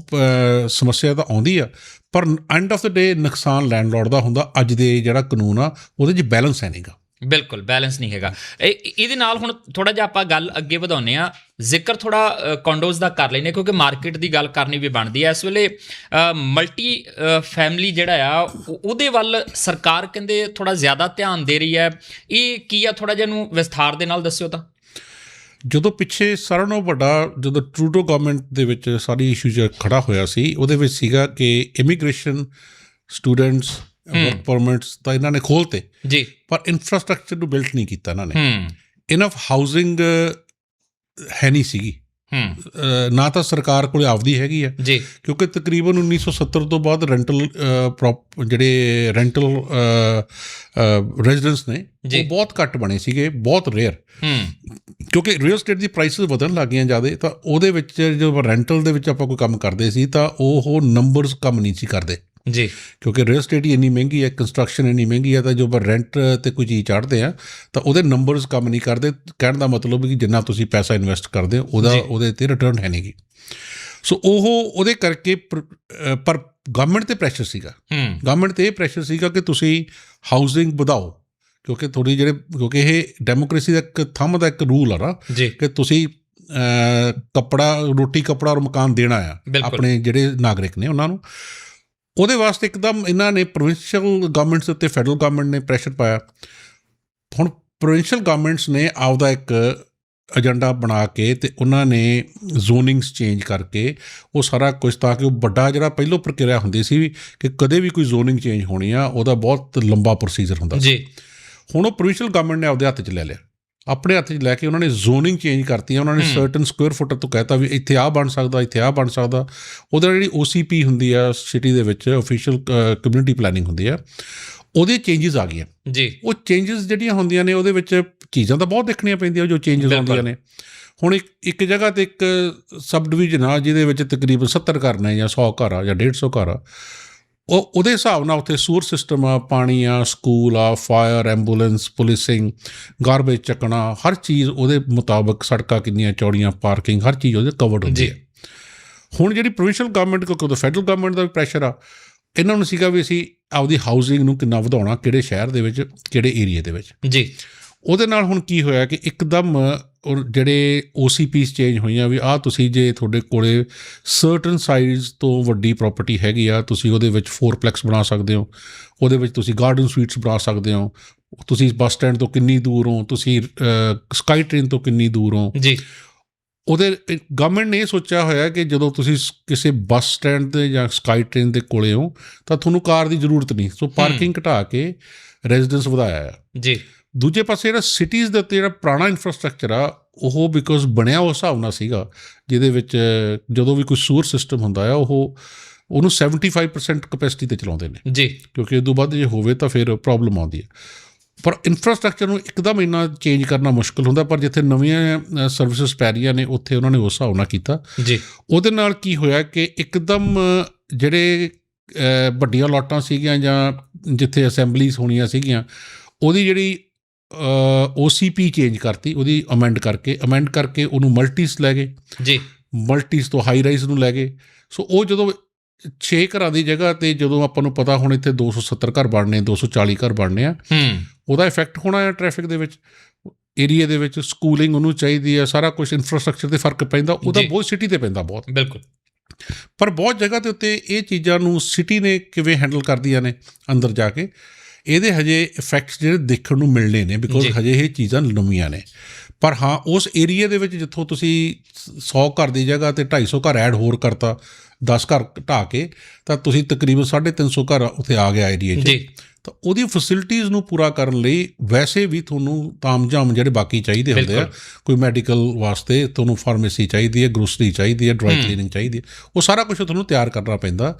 ਸਮੱਸਿਆ ਤਾਂ ਆਉਂਦੀ ਆ। ਪਰ ਐਂਡ ਆਫ ਦਾ ਡੇ ਨੁਕਸਾਨ ਲੈਂਡਲੋਰਡ ਦਾ ਹੁੰਦਾ ਅੱਜ ਦੇ ਜਿਹੜਾ ਕਾਨੂੰਨ ਆ ਉਹਦੇ 'ਚ ਬੈਲੈਂਸ ਹੈ ਨਹੀਂਗਾ ਬਿਲਕੁਲ ਬੈਲੈਂਸ ਨਹੀਂ ਹੈਗਾ। ਇਹ- ਇਹਦੇ ਨਾਲ ਹੁਣ ਥੋੜਾ ਜਿਹਾ ਆਪਾਂ ਗੱਲ ਅੱਗੇ ਵਧਾਉਨੇ ਆ ਜ਼ਿਕਰ ਥੋੜਾ ਕੰਡੋਜ਼ ਦਾ ਕਰ ਲੈਨੇ ਕਿਉਂਕਿ ਮਾਰਕੀਟ ਦੀ ਗੱਲ ਕਰਨੀ ਵੀ ਬਣਦੀ ਹੈ। ਇਸ ਵੇਲੇ ਮਲਟੀ ਫੈਮਿਲੀ ਜਿਹੜਾ ਆ ਉਹਦੇ ਵੱਲ ਸਰਕਾਰ ਕਹਿੰਦੇ ਥੋੜਾ ਜ਼ਿਆਦਾ ਧਿਆਨ ਦੇ ਰਹੀ ਹੈ। ਇਹ ਕੀ ਆ? ਥੋੜਾ ਜਿਹਾ ਨੂੰ ਵਿਸਥਾਰ ਦੇ ਨਾਲ ਦੱਸਿਓ ਤਾਂ। ਜਦੋਂ ਪਿੱਛੇ ਸਾਰਿਆਂ ਨਾਲੋਂ ਵੱਡਾ, ਜਦੋਂ ਟਰੂਡੋ ਗਵਰਨਮੈਂਟ ਦੇ ਵਿੱਚ ਸਾਰੀ ਇਸ਼ੂ ਜਿਹਾ ਖੜਾ ਹੋਇਆ ਸੀ, ਉਹਦੇ ਵਿੱਚ ਸੀਗਾ ਕਿ ਇਮੀਗ੍ਰੇਸ਼ਨ ਸਟੂਡੈਂਟਸ ਵਰਕ ਪਰਮਿਟਸ ਤਾਂ ਇਹਨਾਂ ਨੇ ਖੋਲਤੇ। ਜੀ। ਪਰ ਇਨਫਰਾਸਟ੍ਰਕਚਰ ਨੂੰ ਬਿਲਟ ਨਹੀਂ ਕੀਤਾ ਇਹਨਾਂ ਨੇ। ਇਨਫ ਹਾਊਸਿੰਗ ਹੈ ਨਹੀਂ ਸੀਗੀ। ਨਾ ਤਾਂ ਸਰਕਾਰ ਕੋਲੇ ਆਪਦੀ ਹੈਗੀ ਆ। ਜੀ। ਕਿਉਂਕਿ ਤਕਰੀਬਨ 1970 ਤੋਂ ਬਾਅਦ ਰੈਂਟਲ ਜਿਹੜੇ ਰੈਂਟਲ ਰੈਜ਼ੀਡੈਂਸ ਨੇ। ਉਹ ਬਹੁਤ ਘੱਟ ਬਣੇ ਸੀਗੇ ਬਹੁਤ ਰੇਅਰ ਕਿਉਂਕਿ ਰੀਅਲ ਏਸਟੇਟ ਦੀ ਪ੍ਰਾਈਸਸ ਵਧਣ ਲੱਗੀਆਂ ਜਿਆਦੇ ਤਾਂ ਉਹਦੇ ਵਿੱਚ ਜਦੋਂ ਰੈਂਟਲ ਦੇ ਵਿੱਚ ਆਪਾਂ ਕੋਈ ਕੰਮ ਕਰਦੇ ਸੀ ਤਾਂ ਉਹ ਨੰਬਰਸ ਕੰਮ ਨਹੀਂ ਸੀ ਕਰਦੇ। ਜੀ। ਕਿਉਂਕਿ ਰੀਅਲ ਏਸਟੇਟ ਹੀ ਇੰਨੀ ਮਹਿੰਗੀ ਹੈ ਕੰਸਟਰਕਸ਼ਨ ਇੰਨੀ ਮਹਿੰਗੀ ਹੈ ਤਾਂ ਜੋ ਆਪਾਂ ਰੈਂਟ ਤੇ ਕੋਈ ਚੀਜ਼ ਚਾੜਦੇ ਆ ਤਾਂ ਉਹਦੇ ਨੰਬਰਸ ਕੰਮ ਨਹੀਂ ਕਰਦੇ। ਕਹਿਣ ਦਾ ਮਤਲਬ ਕਿ ਜਿੰਨਾ ਤੁਸੀਂ ਪੈਸਾ ਇਨਵੈਸਟ ਕਰਦੇ ਹੋ ਉਹਦਾ। ਉਹਦੇ ਤੇ ਰਿਟਰਨ ਹੈ ਨਹੀਂਗੀ ਸੋ ਉਹ ਉਹਦੇ ਕਰਕੇ ਪਰ- ਪਰ ਗਵਰਨਮੈਂਟ ਤੇ ਪ੍ਰੈਸ਼ਰ ਸੀਗਾ। ਗਵਰਨਮੈਂਟ ਤੇ ਇਹ ਪ੍ਰੈਸ਼ਰ ਸੀਗਾ ਕਿ ਤੁਸੀਂ ਹਾਊਸਿੰਗ ਵਧਾਓ। ਕਿਉਂਕਿ ਥੋੜੀ ਜਿਹੜੇ ਕਿਉਂਕਿ ਇਹ ਡੈਮੋਕ੍ਰੇਸੀ ਦਾ ਇੱਕ ਥੰਮ ਦਾ ਇੱਕ ਰੂਲ ਆ ਨਾ ਕਿ ਤੁਸੀਂ ਕੱਪੜਾ ਰੋਟੀ ਕੱਪੜਾ ਔਰ ਮਕਾਨ ਦੇਣਾ ਆ। ਆਪਣੇ ਜਿਹੜੇ ਨਾਗਰਿਕ ਨੇ ਉਹਨਾਂ ਨੂੰ। ਉਹਦੇ ਵਾਸਤੇ ਇੱਕਦਮ ਇਹਨਾਂ ਨੇ ਪ੍ਰੋਵਿੰਸ਼ੀਅਲ ਗਵਰਨਮੈਂਟਸ ਉੱਤੇ ਫੈਡਰਲ ਗਵਰਨਮੈਂਟ ਨੇ ਪ੍ਰੈਸ਼ਰ ਪਾਇਆ। ਹੁਣ ਪ੍ਰੋਵਿੰਸ਼ੀਅਲ ਗਵਰਨਮੈਂਟਸ ਨੇ ਆਪਦਾ ਇੱਕ ਏਜੰਡਾ ਬਣਾ ਕੇ ਤੇ ਉਹਨਾਂ ਨੇ ਜ਼ੋਨਿੰਗਸ ਚੇਂਜ ਕਰਕੇ ਉਹ ਸਾਰਾ ਕੁਝ ਤਾਂ ਕਿ ਉਹ ਵੱਡਾ ਜਿਹੜਾ ਪਹਿਲੋਂ ਪ੍ਰਕਿਰਿਆ ਹੁੰਦੀ ਸੀ ਕਿ ਕਦੇ ਵੀ ਕੋਈ ਜ਼ੋਨਿੰਗ ਚੇਂਜ ਹੋਣੀ ਆ ਉਹਦਾ ਬਹੁਤ ਲੰਬਾ ਪ੍ਰੋਸੀਜਰ ਹੁੰਦਾ ਸੀ। ਜੀ। ਹੁਣ ਉਹ ਪ੍ਰੋਵਿੰਸ਼ੀਅਲ ਗਵਰਨਮੈਂਟ ਨੇ ਆਪਦੇ ਹੱਥ 'ਚ ਲੈ ਲਿਆ। ਆਪਣੇ ਹੱਥ 'ਚ ਲੈ ਕੇ ਉਹਨਾਂ ਨੇ ਜ਼ੋਨਿੰਗ ਚੇਂਜ ਕਰਤੀ ਉਹਨਾਂ ਨੇ ਹੂੰ। ਸਰਟਨ ਸਕੁਅਰ ਫੁੱਟ ਤੋਂ ਕਹਿਤਾ ਵੀ ਇੱਥੇ ਆ ਬਣ ਸਕਦਾ ਇੱਥੇ ਆ ਬਣ ਸਕਦਾ। ਉਹਦਾ ਜਿਹੜੀ OCP ਹੁੰਦੀ ਆ ਸਿਟੀ ਦੇ ਵਿੱਚ ਅਫੀਸ਼ੀਅਲ ਕਮਿਊਨਿਟੀ ਪਲੈਨਿੰਗ ਹੁੰਦੀ ਆ ਉਹਦੇ ਚੇਂਜਸ ਆ ਗਈਆਂ। ਜੀ। ਉਹ ਚੇਂਜਸ ਜਿਹੜੀਆਂ ਹੁੰਦੀਆਂ ਨੇ ਉਹਦੇ ਵਿੱਚ ਚੀਜ਼ਾਂ ਤਾਂ ਬਹੁਤ ਦੇਖਣੀਆਂ ਪੈਂਦੀਆਂ ਜੋ ਚੇਂਜਸ। ਆਉਂਦੀਆਂ ਨੇ। ਹੁਣ ਇੱਕ ਇੱਕ ਜਗ੍ਹਾ ਤੇ ਇੱਕ ਸਬ ਡਿਵੀਜ਼ਨ ਆ ਜਿਹਦੇ ਵਿੱਚ ਤਕਰੀਬਨ 70 ਘਰ ਨੇ ਜਾਂ 100 ਘਰ ਆ ਜਾਂ 150 ਘਰ ਆ। ਉਹ ਉਹਦੇ ਹਿਸਾਬ ਨਾਲ ਉੱਥੇ ਸੂਰ ਸਿਸਟਮ ਆ ਪਾਣੀ ਆ ਸਕੂਲ ਆ ਫਾਇਰ ਐਂਬੂਲੈਂਸ ਪੁਲਿਸਿੰਗ ਗਾਰਬੇਜ ਚੱਕਣਾ ਹਰ ਚੀਜ਼ ਉਹਦੇ ਮੁਤਾਬਕ ਸੜਕਾਂ ਕਿੰਨੀਆਂ ਚੌੜੀਆਂ ਪਾਰਕਿੰਗ ਹਰ ਚੀਜ਼ ਉਹਦੇ ਕਵਰਡ ਹੁੰਦੀ। ਹੈ। ਹੁਣ ਜਿਹੜੀ ਪ੍ਰੋਵਿੰਸ਼ੀਅਲ ਗਵਰਨਮੈਂਟ ਕਿਉਂਕਿ ਉਹਦਾ ਫੈਡਰਲ ਗਵਰਨਮੈਂਟ ਦਾ ਵੀ ਪ੍ਰੈਸ਼ਰ ਆ ਇਹਨਾਂ ਨੂੰ ਸੀਗਾ ਵੀ ਅਸੀਂ ਆਪਦੀ ਹਾਊਸਿੰਗ ਨੂੰ ਕਿੰਨਾ ਵਧਾਉਣਾ ਕਿਹੜੇ ਸ਼ਹਿਰ ਦੇ ਵਿੱਚ ਕਿਹੜੇ ਏਰੀਆ ਦੇ ਵਿੱਚ। ਜੀ। ਉਹਦੇ ਨਾਲ ਹੁਣ ਕੀ ਹੋਇਆ ਕਿ ਇੱਕਦਮ ਉਹ ਜਿਹੜੇ OCPs ਚੇਂਜ ਹੋਈਆਂ ਵੀ ਆ ਤੁਸੀਂ ਜੇ ਤੁਹਾਡੇ ਕੋਲੇ ਸਰਟਨ ਸਾਈਜ਼ ਤੋਂ ਵੱਡੀ ਪ੍ਰਾਪਰਟੀ ਹੈਗੀ ਆ ਤੁਸੀਂ ਉਹਦੇ ਵਿੱਚ ਫੋਰਪਲੈਕਸ ਬਣਾ ਸਕਦੇ ਹੋ ਉਹਦੇ ਵਿੱਚ ਤੁਸੀਂ ਗਾਰਡਨ ਸਵੀਟਸ ਬਣਾ ਸਕਦੇ ਹੋ ਤੁਸੀਂ ਬੱਸ ਸਟੈਂਡ ਤੋਂ ਕਿੰਨੀ ਦੂਰ ਹੋ ਤੁਸੀਂ ਸਕਾਈ ਟ੍ਰੇਨ ਤੋਂ ਕਿੰਨੀ ਦੂਰ ਹੋ। ਜੀ। ਉਹਦੇ ਗਵਰਨਮੈਂਟ ਨੇ ਇਹ ਸੋਚਿਆ ਹੋਇਆ ਕਿ ਜਦੋਂ ਤੁਸੀਂ ਕਿਸੇ ਬੱਸ ਸਟੈਂਡ ਤੇ ਜਾਂ ਸਕਾਈ ਟ੍ਰੇਨ ਦੇ ਕੋਲੇ ਹੋ ਤਾਂ ਤੁਹਾਨੂੰ ਕਾਰ ਦੀ ਜ਼ਰੂਰਤ ਨਹੀਂ। ਸੋ ਪਾਰਕਿੰਗ ਘਟਾ ਕੇ ਰੈਜ਼ੀਡੈਂਸ ਵਧਾਇਆ ਹੈ ਜੀ। ਦੂਜੇ ਪਾਸੇ ਜਿਹੜਾ ਸਿਟੀਜ਼ ਦੇ ਉੱਤੇ ਜਿਹੜਾ ਪੁਰਾਣਾ ਇਨਫਰਾਸਟ੍ਰਕਚਰ ਆ ਉਹ ਬਿਕੋਜ਼ ਬਣਿਆ ਉਸ ਹਿਸਾਬ ਨਾਲ ਸੀਗਾ ਜਿਹਦੇ ਵਿੱਚ ਜਦੋਂ ਵੀ ਕੋਈ ਸੂਰ ਸਿਸਟਮ ਹੁੰਦਾ ਆ ਉਹ ਉਹਨੂੰ 75% ਕਪੈਸਿਟੀ ਤੇ ਚਲਾਉਂਦੇ ਨੇ। ਜੀ। ਕਿਉਂਕਿ ਇਹ ਤੋਂ ਵੱਧ ਜੇ ਹੋਵੇ ਤਾਂ ਫਿਰ ਪ੍ਰੋਬਲਮ ਆਉਂਦੀ ਹੈ ਪਰ ਇਨਫਰਾਸਟ੍ਰਕਚਰ ਨੂੰ ਇੱਕਦਮ ਇੰਨਾ ਚੇਂਜ ਕਰਨਾ ਮੁਸ਼ਕਲ ਹੁੰਦਾ ਪਰ ਜਿੱਥੇ ਨਵੀਆਂ ਸਰਵਿਸਿਜ਼ ਪੈ ਰਹੀਆਂ ਨੇ ਉੱਥੇ ਉਹਨਾਂ ਨੇ ਉਸ ਹਿਸਾਬ ਨਾਲ ਕੀਤਾ। ਜੀ। ਉਹਦੇ ਨਾਲ ਕੀ ਹੋਇਆ ਕਿ ਇੱਕਦਮ ਜਿਹੜੇ ਵੱਡੀਆਂ ਲਾਟਾਂ ਸੀਗੀਆਂ ਜਾਂ ਜਿੱਥੇ ਅਸੈਂਬਲੀਜ਼ ਹੋਣੀਆਂ ਸੀਗੀਆਂ ਉਹਦੀ ਜਿਹੜੀ OCP ਚੇਂਜ ਕਰਤੀ ਉਹਦੀ ਅਮੈਂਡ ਕਰਕੇ ਅਮੈਂਡ ਕਰਕੇ ਉਹਨੂੰ ਮਲਟੀਸ ਲੈ ਗਏ। ਜੀ। ਮਲਟੀਸ ਤੋਂ ਹਾਈ ਰਾਈਜ਼ ਨੂੰ ਲੈ ਗਏ। ਸੋ ਉਹ ਜਦੋਂ 6 ਘਰਾਂ ਦੀ ਜਗ੍ਹਾ ਤੇ ਜਦੋਂ ਆਪਾਂ ਨੂੰ ਪਤਾ ਹੁਣ ਇੱਥੇ 270 ਘਰ ਬਣਨੇ 240 ਘਰ ਬਣਨੇ ਆ ਹੂੰ। ਉਹਦਾ ਇਫੈਕਟ ਹੋਣਾ ਹੈ ਟ੍ਰੈਫਿਕ ਦੇ ਵਿੱਚ। ਏਰੀਆ ਦੇ ਵਿੱਚ ਸਕੂਲਿੰਗ ਉਹਨੂੰ ਚਾਹੀਦੀ ਹੈ ਸਾਰਾ ਕੁਝ ਇਨਫਰਾਸਟ੍ਰਕਚਰ ਤੇ ਫ਼ਰਕ ਪੈਂਦਾ ਉਹਦਾ। ਬਹੁਤ ਸਿਟੀ ਤੇ ਪੈਂਦਾ ਬਹੁਤ। ਬਿਲਕੁਲ। ਪਰ ਬਹੁਤ ਜਗ੍ਹਾ ਦੇ ਉੱਤੇ ਇਹ ਚੀਜ਼ਾਂ ਨੂੰ ਸਿਟੀ ਨੇ ਕਿਵੇਂ ਹੈਂਡਲ ਕਰਦੀਆਂ ਨੇ ਅੰਦਰ ਜਾ ਕੇ? ਇਹਦੇ ਹਜੇ ਇਫੈਕਟਸ ਜਿਹੜੇ ਦੇਖਣ ਨੂੰ ਮਿਲਣੇ ਨੇ ਬਿਕੋਜ਼। ਹਜੇ ਇਹ ਚੀਜ਼ਾਂ ਨਵੀਆਂ ਨੇ ਪਰ ਹਾਂ ਉਸ ਏਰੀਆ ਦੇ ਵਿੱਚ ਜਿੱਥੋਂ ਤੁਸੀਂ 100 ਘਰ ਦੀ ਜਗ੍ਹਾ ਤੇ 250 ਘਰ ਐਡ ਹੋਰ ਕਰਤਾ 10 ਘਰ ਘਟਾ ਕੇ ਤਾਂ ਤੁਸੀਂ ਤਕਰੀਬਨ 350 ਘਰ ਉੱਥੇ ਆ ਗਿਆ ਏਰੀਆ 'ਚ ਜੀ ਤਾਂ ਉਹਦੀ ਫੈਸਿਲਿਟੀਆਂ ਨੂੰ ਪੂਰਾ ਕਰਨ ਲਈ ਵੈਸੇ ਵੀ ਤੁਹਾਨੂੰ ਤਾਮਝਾਮ ਜਿਹੜੇ ਬਾਕੀ ਚਾਹੀਦੇ ਹੁੰਦੇ ਆ। ਕੋਈ ਮੈਡੀਕਲ ਵਾਸਤੇ ਤੁਹਾਨੂੰ ਫਾਰਮੇਸੀ ਚਾਹੀਦੀ ਹੈ ਗਰੋਸਰੀ ਚਾਹੀਦੀ ਹੈ ਡਰਾਈ। ਕਲੀਨਿੰਗ ਚਾਹੀਦੀ ਹੈ ਉਹ ਸਾਰਾ ਕੁਝ ਤੁਹਾਨੂੰ ਤਿਆਰ ਕਰਨਾ ਪੈਂਦਾ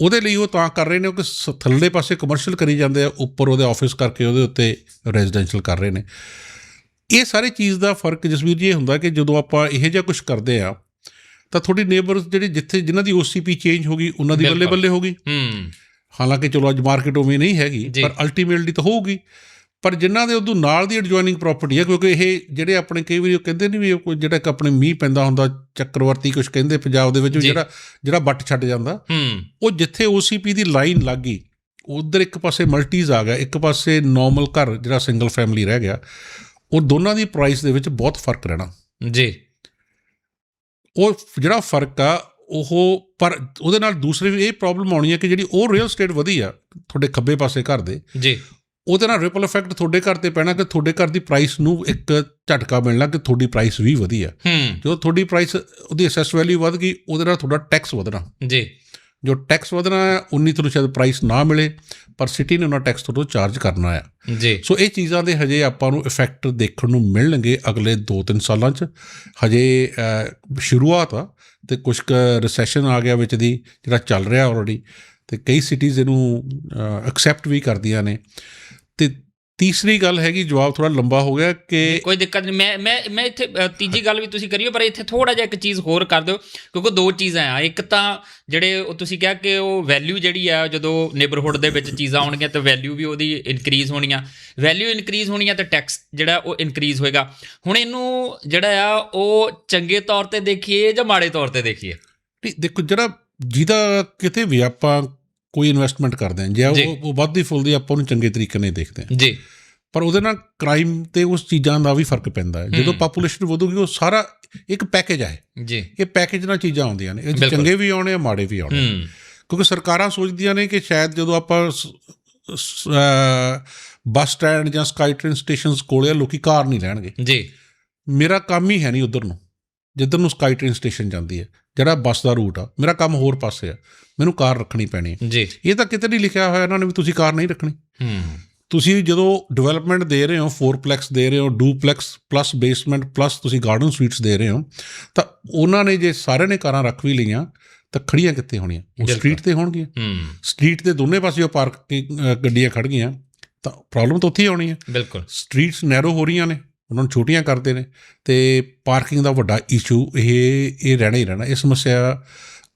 ਉਹਦੇ ਲਈ ਉਹ ਤਾਂ ਕਰ ਰਹੇ ਨੇ ਕਿ ਥੱਲੇ ਪਾਸੇ ਕਮਰਸ਼ੀਅਲ ਕਰੀ ਜਾਂਦੇ ਆ ਉੱਪਰ ਉਹਦੇ ਆਫਿਸ ਕਰਕੇ ਉਹਦੇ ਉੱਤੇ ਰੈਜ਼ੀਡੈਂਸ਼ੀਅਲ ਕਰ ਰਹੇ ਨੇ ਇਹ ਸਾਰੀ ਚੀਜ਼ ਦਾ ਫ਼ਰਕ ਜਸਵੀਰ ਜੀ ਇਹ ਹੁੰਦਾ ਕਿ ਜਦੋਂ ਆਪਾਂ ਇਹੋ ਜਿਹਾ ਕੁਝ ਕਰਦੇ ਆ ਤਾਂ ਤੁਹਾਡੀ ਨੇਬਰਸ ਜਿਹੜੇ ਜਿੱਥੇ ਜਿਨ੍ਹਾਂ ਦੀ OCP ਚੇਂਜ ਹੋ ਗਈ ਉਹਨਾਂ ਦੀ ਬੱਲੇ। ਬੱਲੇ ਹੋ ਗਈ ਹੂੰ ਹਾਲਾਂਕਿ ਚਲੋ ਅੱਜ ਮਾਰਕੀਟ ਉਵੇਂ ਨਹੀਂ ਹੈਗੀ। ਪਰ ਅਲਟੀਮੇਟਲੀ ਤਾਂ ਹੋਊਗੀ ਪਰ ਜਿਨ੍ਹਾਂ ਦੇ ਉਦੋਂ ਨਾਲ ਦੀ ਐਡਜੋਇਨਿੰਗ ਪ੍ਰਾਪਰਟੀ ਹੈ ਕਿਉਂਕਿ ਇਹ ਜਿਹੜੇ ਆਪਣੇ ਕਈ ਵਾਰੀ ਉਹ ਕਹਿੰਦੇ ਨਹੀਂ ਵੀ ਕੋਈ ਜਿਹੜਾ ਇੱਕ ਆਪਣੇ ਮੀਂਹ ਪੈਂਦਾ ਹੁੰਦਾ ਚੱਕਰਵਰਤੀ ਕੁਝ ਕਹਿੰਦੇ ਪੰਜਾਬ ਦੇ ਵਿੱਚ। ਜਿਹੜਾ ਜਿਹੜਾ ਵੱਟ ਛੱਡ ਜਾਂਦਾ ਹੂੰ। ਉਹ ਜਿੱਥੇ OCP ਦੀ ਲਾਈਨ ਲੱਗ ਗਈ ਉਧਰ ਇੱਕ ਪਾਸੇ ਮਲਟੀਜ਼ ਆ ਗਿਆ ਇੱਕ ਪਾਸੇ ਨਾਰਮਲ ਘਰ ਜਿਹੜਾ ਸਿੰਗਲ ਫੈਮਿਲੀ ਰਹਿ ਗਿਆ ਉਹ ਦੋਨਾਂ ਦੀ ਪ੍ਰਾਈਸ ਦੇ ਵਿੱਚ ਬਹੁਤ ਫ਼ਰਕ ਰਹਿਣਾ। ਜੀ। ਉਹ ਜਿਹੜਾ ਫ਼ਰਕ ਆ ਉਹ ਪਰ ਉਹਦੇ ਨਾਲ ਦੂਸਰੀ ਵੀ ਇਹ ਪ੍ਰੋਬਲਮ ਆਉਣੀ ਹੈ ਕਿ ਜਿਹੜੀ ਉਹ ਰੀਅਲ ਸਟੇਟ ਵਧੀ ਆ ਤੁਹਾਡੇ ਖੱਬੇ ਪਾਸੇ ਘਰ ਦੇ ਜੀ। ਉਹਦੇ ਨਾਲ ਰਿਪਲ ਇਫੈਕਟ ਤੁਹਾਡੇ ਘਰ ਤੇ ਪੈਣਾ ਕਿ ਤੁਹਾਡੇ ਘਰ ਦੀ ਪ੍ਰਾਈਸ ਨੂੰ ਇੱਕ ਝਟਕਾ ਮਿਲਣਾ ਕਿ ਤੁਹਾਡੀ ਪ੍ਰਾਈਸ ਵੀ ਵਧੀ ਆ ਹੂੰ। ਜਦੋਂ ਤੁਹਾਡੀ ਪ੍ਰਾਈਸ ਉਹਦੀ ਅਸੈਸ ਵੈਲਿਊ ਵਧ ਗਈ ਉਹਦੇ ਨਾਲ ਤੁਹਾਡਾ ਟੈਕਸ ਵਧਣਾ। ਜੀ। ਜੋ ਟੈਕਸ ਵਧਣਾ ਹੈ ਉਨੀ ਤੁਹਾਨੂੰ ਸ਼ਾਇਦ ਪ੍ਰਾਈਸ ਨਾ ਮਿਲੇ ਪਰ ਸਿਟੀ ਨੇ ਉਹਨਾਂ ਟੈਕਸ ਤੋਂ ਚਾਰਜ ਕਰਨਾ ਆ ਜੀ। ਸੋ ਇਹ ਚੀਜ਼ਾਂ ਦੇ ਹਜੇ ਆਪਾਂ ਨੂੰ ਇਫੈਕਟ ਦੇਖਣ ਨੂੰ ਮਿਲਣਗੇ ਅਗਲੇ 2-3 ਸਾਲਾਂ 'ਚ। ਹਜੇ ਸ਼ੁਰੂਆਤ ਆ ਤੇ ਕੁਝ ਕੁ ਰਿਸੈਸ਼ਨ ਆ ਗਿਆ ਵਿੱਚ ਦੀ ਜਿਹੜਾ ਚੱਲ ਰਿਹਾ ਆਲਰੇਡੀ ਤੇ ਕਈ ਸਿਟੀਜ਼ ਇਹਨੂੰ ਐਕਸੈਪਟ ਵੀ ਕਰਦੀਆਂ ਨੇ। ਤੇ ਤੀਸਰੀ ਗੱਲ ਹੈਗੀ ਜਵਾਬ ਥੋੜਾ ਲੰਬਾ ਹੋ ਗਿਆ ਕਿ ਕੋਈ ਦਿੱਕਤ ਨਹੀਂ। ਮੈਂ ਮੈਂ ਮੈਂ ਇੱਥੇ ਤੀਜੀ ਗੱਲ ਵੀ ਤੁਸੀਂ ਕਰਿਓ ਪਰ ਇੱਥੇ ਥੋੜਾ ਜਿਹਾ ਇੱਕ ਚੀਜ਼ ਹੋਰ ਕਰ ਦਿਓ ਕਿਉਂਕਿ ਦੋ ਚੀਜ਼ਾਂ ਆ। ਇੱਕ ਤਾਂ ਜਿਹੜੇ ਉਹ ਤੁਸੀਂ ਕਿਹਾ ਕਿ ਉਹ ਵੈਲਿਊ ਜਿਹੜੀ ਆ ਜਦੋਂ ਨੇਬਰਹੁੱਡ ਦੇ ਵਿੱਚ ਚੀਜ਼ਾਂ ਆਉਣਗੀਆਂ ਤਾਂ ਵੈਲਿਊ ਵੀ ਉਹਦੀ ਇਨਕਰੀਜ਼ ਹੋਣੀਆਂ। ਵੈਲਿਊ ਇਨਕਰੀਜ਼ ਹੋਣੀਆਂ ਤਾਂ ਟੈਕਸ ਜਿਹੜਾ ਉਹ ਇਨਕਰੀਜ਼ ਹੋਏਗਾ। ਹੁਣ ਇਹਨੂੰ ਜਿਹੜਾ ਆ ਉਹ ਚੰਗੇ ਤੌਰ ਤੇ ਦੇਖੀਏ ਜਾਂ ਮਾੜੇ ਤੌਰ ਤੇ ਦੇਖੀਏ? ਦੇਖੋ ਜਿਹੜਾ ਜਿਹਦਾ ਕਿਤੇ ਵੀ ਆਪਾਂ ਕੋਈ ਇਨਵੈਸਟਮੈਂਟ ਕਰਦੇ ਹਾਂ। ਜੇ। ਉਹ ਉਹ ਵੱਧਦੀ ਫੁੱਲਦੀ ਆਪਾਂ ਉਹਨੂੰ ਚੰਗੇ ਤਰੀਕੇ ਨਾਲ ਦੇਖਦੇ ਹਾਂ। ਜੀ। ਪਰ ਉਹਦੇ ਨਾਲ ਕ੍ਰਾਈਮ ਤੇ ਉਸ ਚੀਜ਼ਾਂ ਦਾ ਵੀ ਫ਼ਰਕ ਪੈਂਦਾ ਹੈ। ਜਦੋਂ। ਪਾਪੂਲੇਸ਼ਨ ਵਧੂਗੀ ਉਹ ਸਾਰਾ ਇੱਕ ਪੈਕੇਜ ਹੈ ਜੀ। ਇਹ ਪੈਕੇਜ ਨਾਲ ਚੀਜ਼ਾਂ ਆਉਂਦੀਆਂ ਨੇ। ਇਹ। ਚੰਗੇ ਵੀ ਆਉਣੇ ਆ ਮਾੜੇ ਵੀ ਆਉਣੇ ਕਿਉਂਕਿ ਸਰਕਾਰਾਂ ਸੋਚਦੀਆਂ ਨੇ ਕਿ ਸ਼ਾਇਦ ਜਦੋਂ ਆਪਾਂ ਬੱਸ ਸਟੈਂਡ ਜਾਂ ਸਕਾਈ ਟ੍ਰੇਨ ਸਟੇਸ਼ਨਸ ਕੋਲੇ ਲੋਕੀ ਕਾਰ ਨਹੀਂ ਲੈਣਗੇ। ਜੀ। ਮੇਰਾ ਕੰਮ ਹੀ ਹੈ ਨਹੀਂ ਉਧਰ ਨੂੰ। ਜਿੱਧਰ ਨੂੰ ਸਕਾਈ ਟ੍ਰੇਨ ਸਟੇਸ਼ਨ ਜਾਂਦੀ ਹੈ। ਜਿਹੜਾ ਬੱਸ ਦਾ ਰੂਟ ਆ ਮੇਰਾ ਕੰਮ ਹੋਰ ਪਾਸੇ ਆ ਮੈਨੂੰ ਕਾਰ ਰੱਖਣੀ ਪੈਣੀ ਹੈ ਜੀ। ਇਹ ਤਾਂ ਕਿਤੇ ਨਹੀਂ ਲਿਖਿਆ ਹੋਇਆ ਇਹਨਾਂ ਨੇ ਵੀ ਤੁਸੀਂ ਕਾਰ ਨਹੀਂ ਰੱਖਣੀ। ਹੂੰ। ਤੁਸੀਂ ਜਦੋਂ ਡਿਵੈਲਪਮੈਂਟ ਦੇ ਰਹੇ ਹੋ ਫੋਰਪਲੈਕਸ ਦੇ ਰਹੇ ਹੋ ਡੂਪਲੈਕਸ ਪਲੱਸ ਬੇਸਮੈਂਟ ਪਲੱਸ ਤੁਸੀਂ ਗਾਰਡਨ ਸਵੀਟਸ ਦੇ ਰਹੇ ਹੋ ਤਾਂ ਉਹਨਾਂ ਨੇ ਜੇ ਸਾਰਿਆਂ ਨੇ ਕਾਰਾਂ ਰੱਖ ਵੀ ਲਈਆਂ ਤਾਂ ਖੜੀਆਂ ਕਿੱਥੇ ਹੋਣੀਆਂ? ਉਹ। ਸਟਰੀਟ ਤੇ ਹੋਣਗੀਆਂ। ਹੂੰ। ਸਟਰੀਟ ਦੇ ਦੋਨੇ ਪਾਸੇ ਉਹ ਪਾਰਕ ਗੱਡੀਆਂ ਖੜ ਗਈਆਂ ਤਾਂ ਪ੍ਰੋਬਲਮ ਤਾਂ ਉੱਥੇ ਹੀ ਆਉਣੀ ਹੈ ਬਿਲਕੁਲ। ਸਟਰੀਟਸ ਨੈਰੋ ਹੋ ਰਹੀਆਂ ਨੇ। ਉਹਨਾਂ ਨੂੰ ਛੋਟੀਆਂ ਕਰਦੇ ਨੇ ਤੇ ਪਾਰਕਿੰਗ ਦਾ ਵੱਡਾ ਇਸ਼ੂ ਇਹ ਇਹ ਰਹਿਣਾ ਹੀ ਰਹਿਣਾ। ਇਹ ਸਮੱਸਿਆ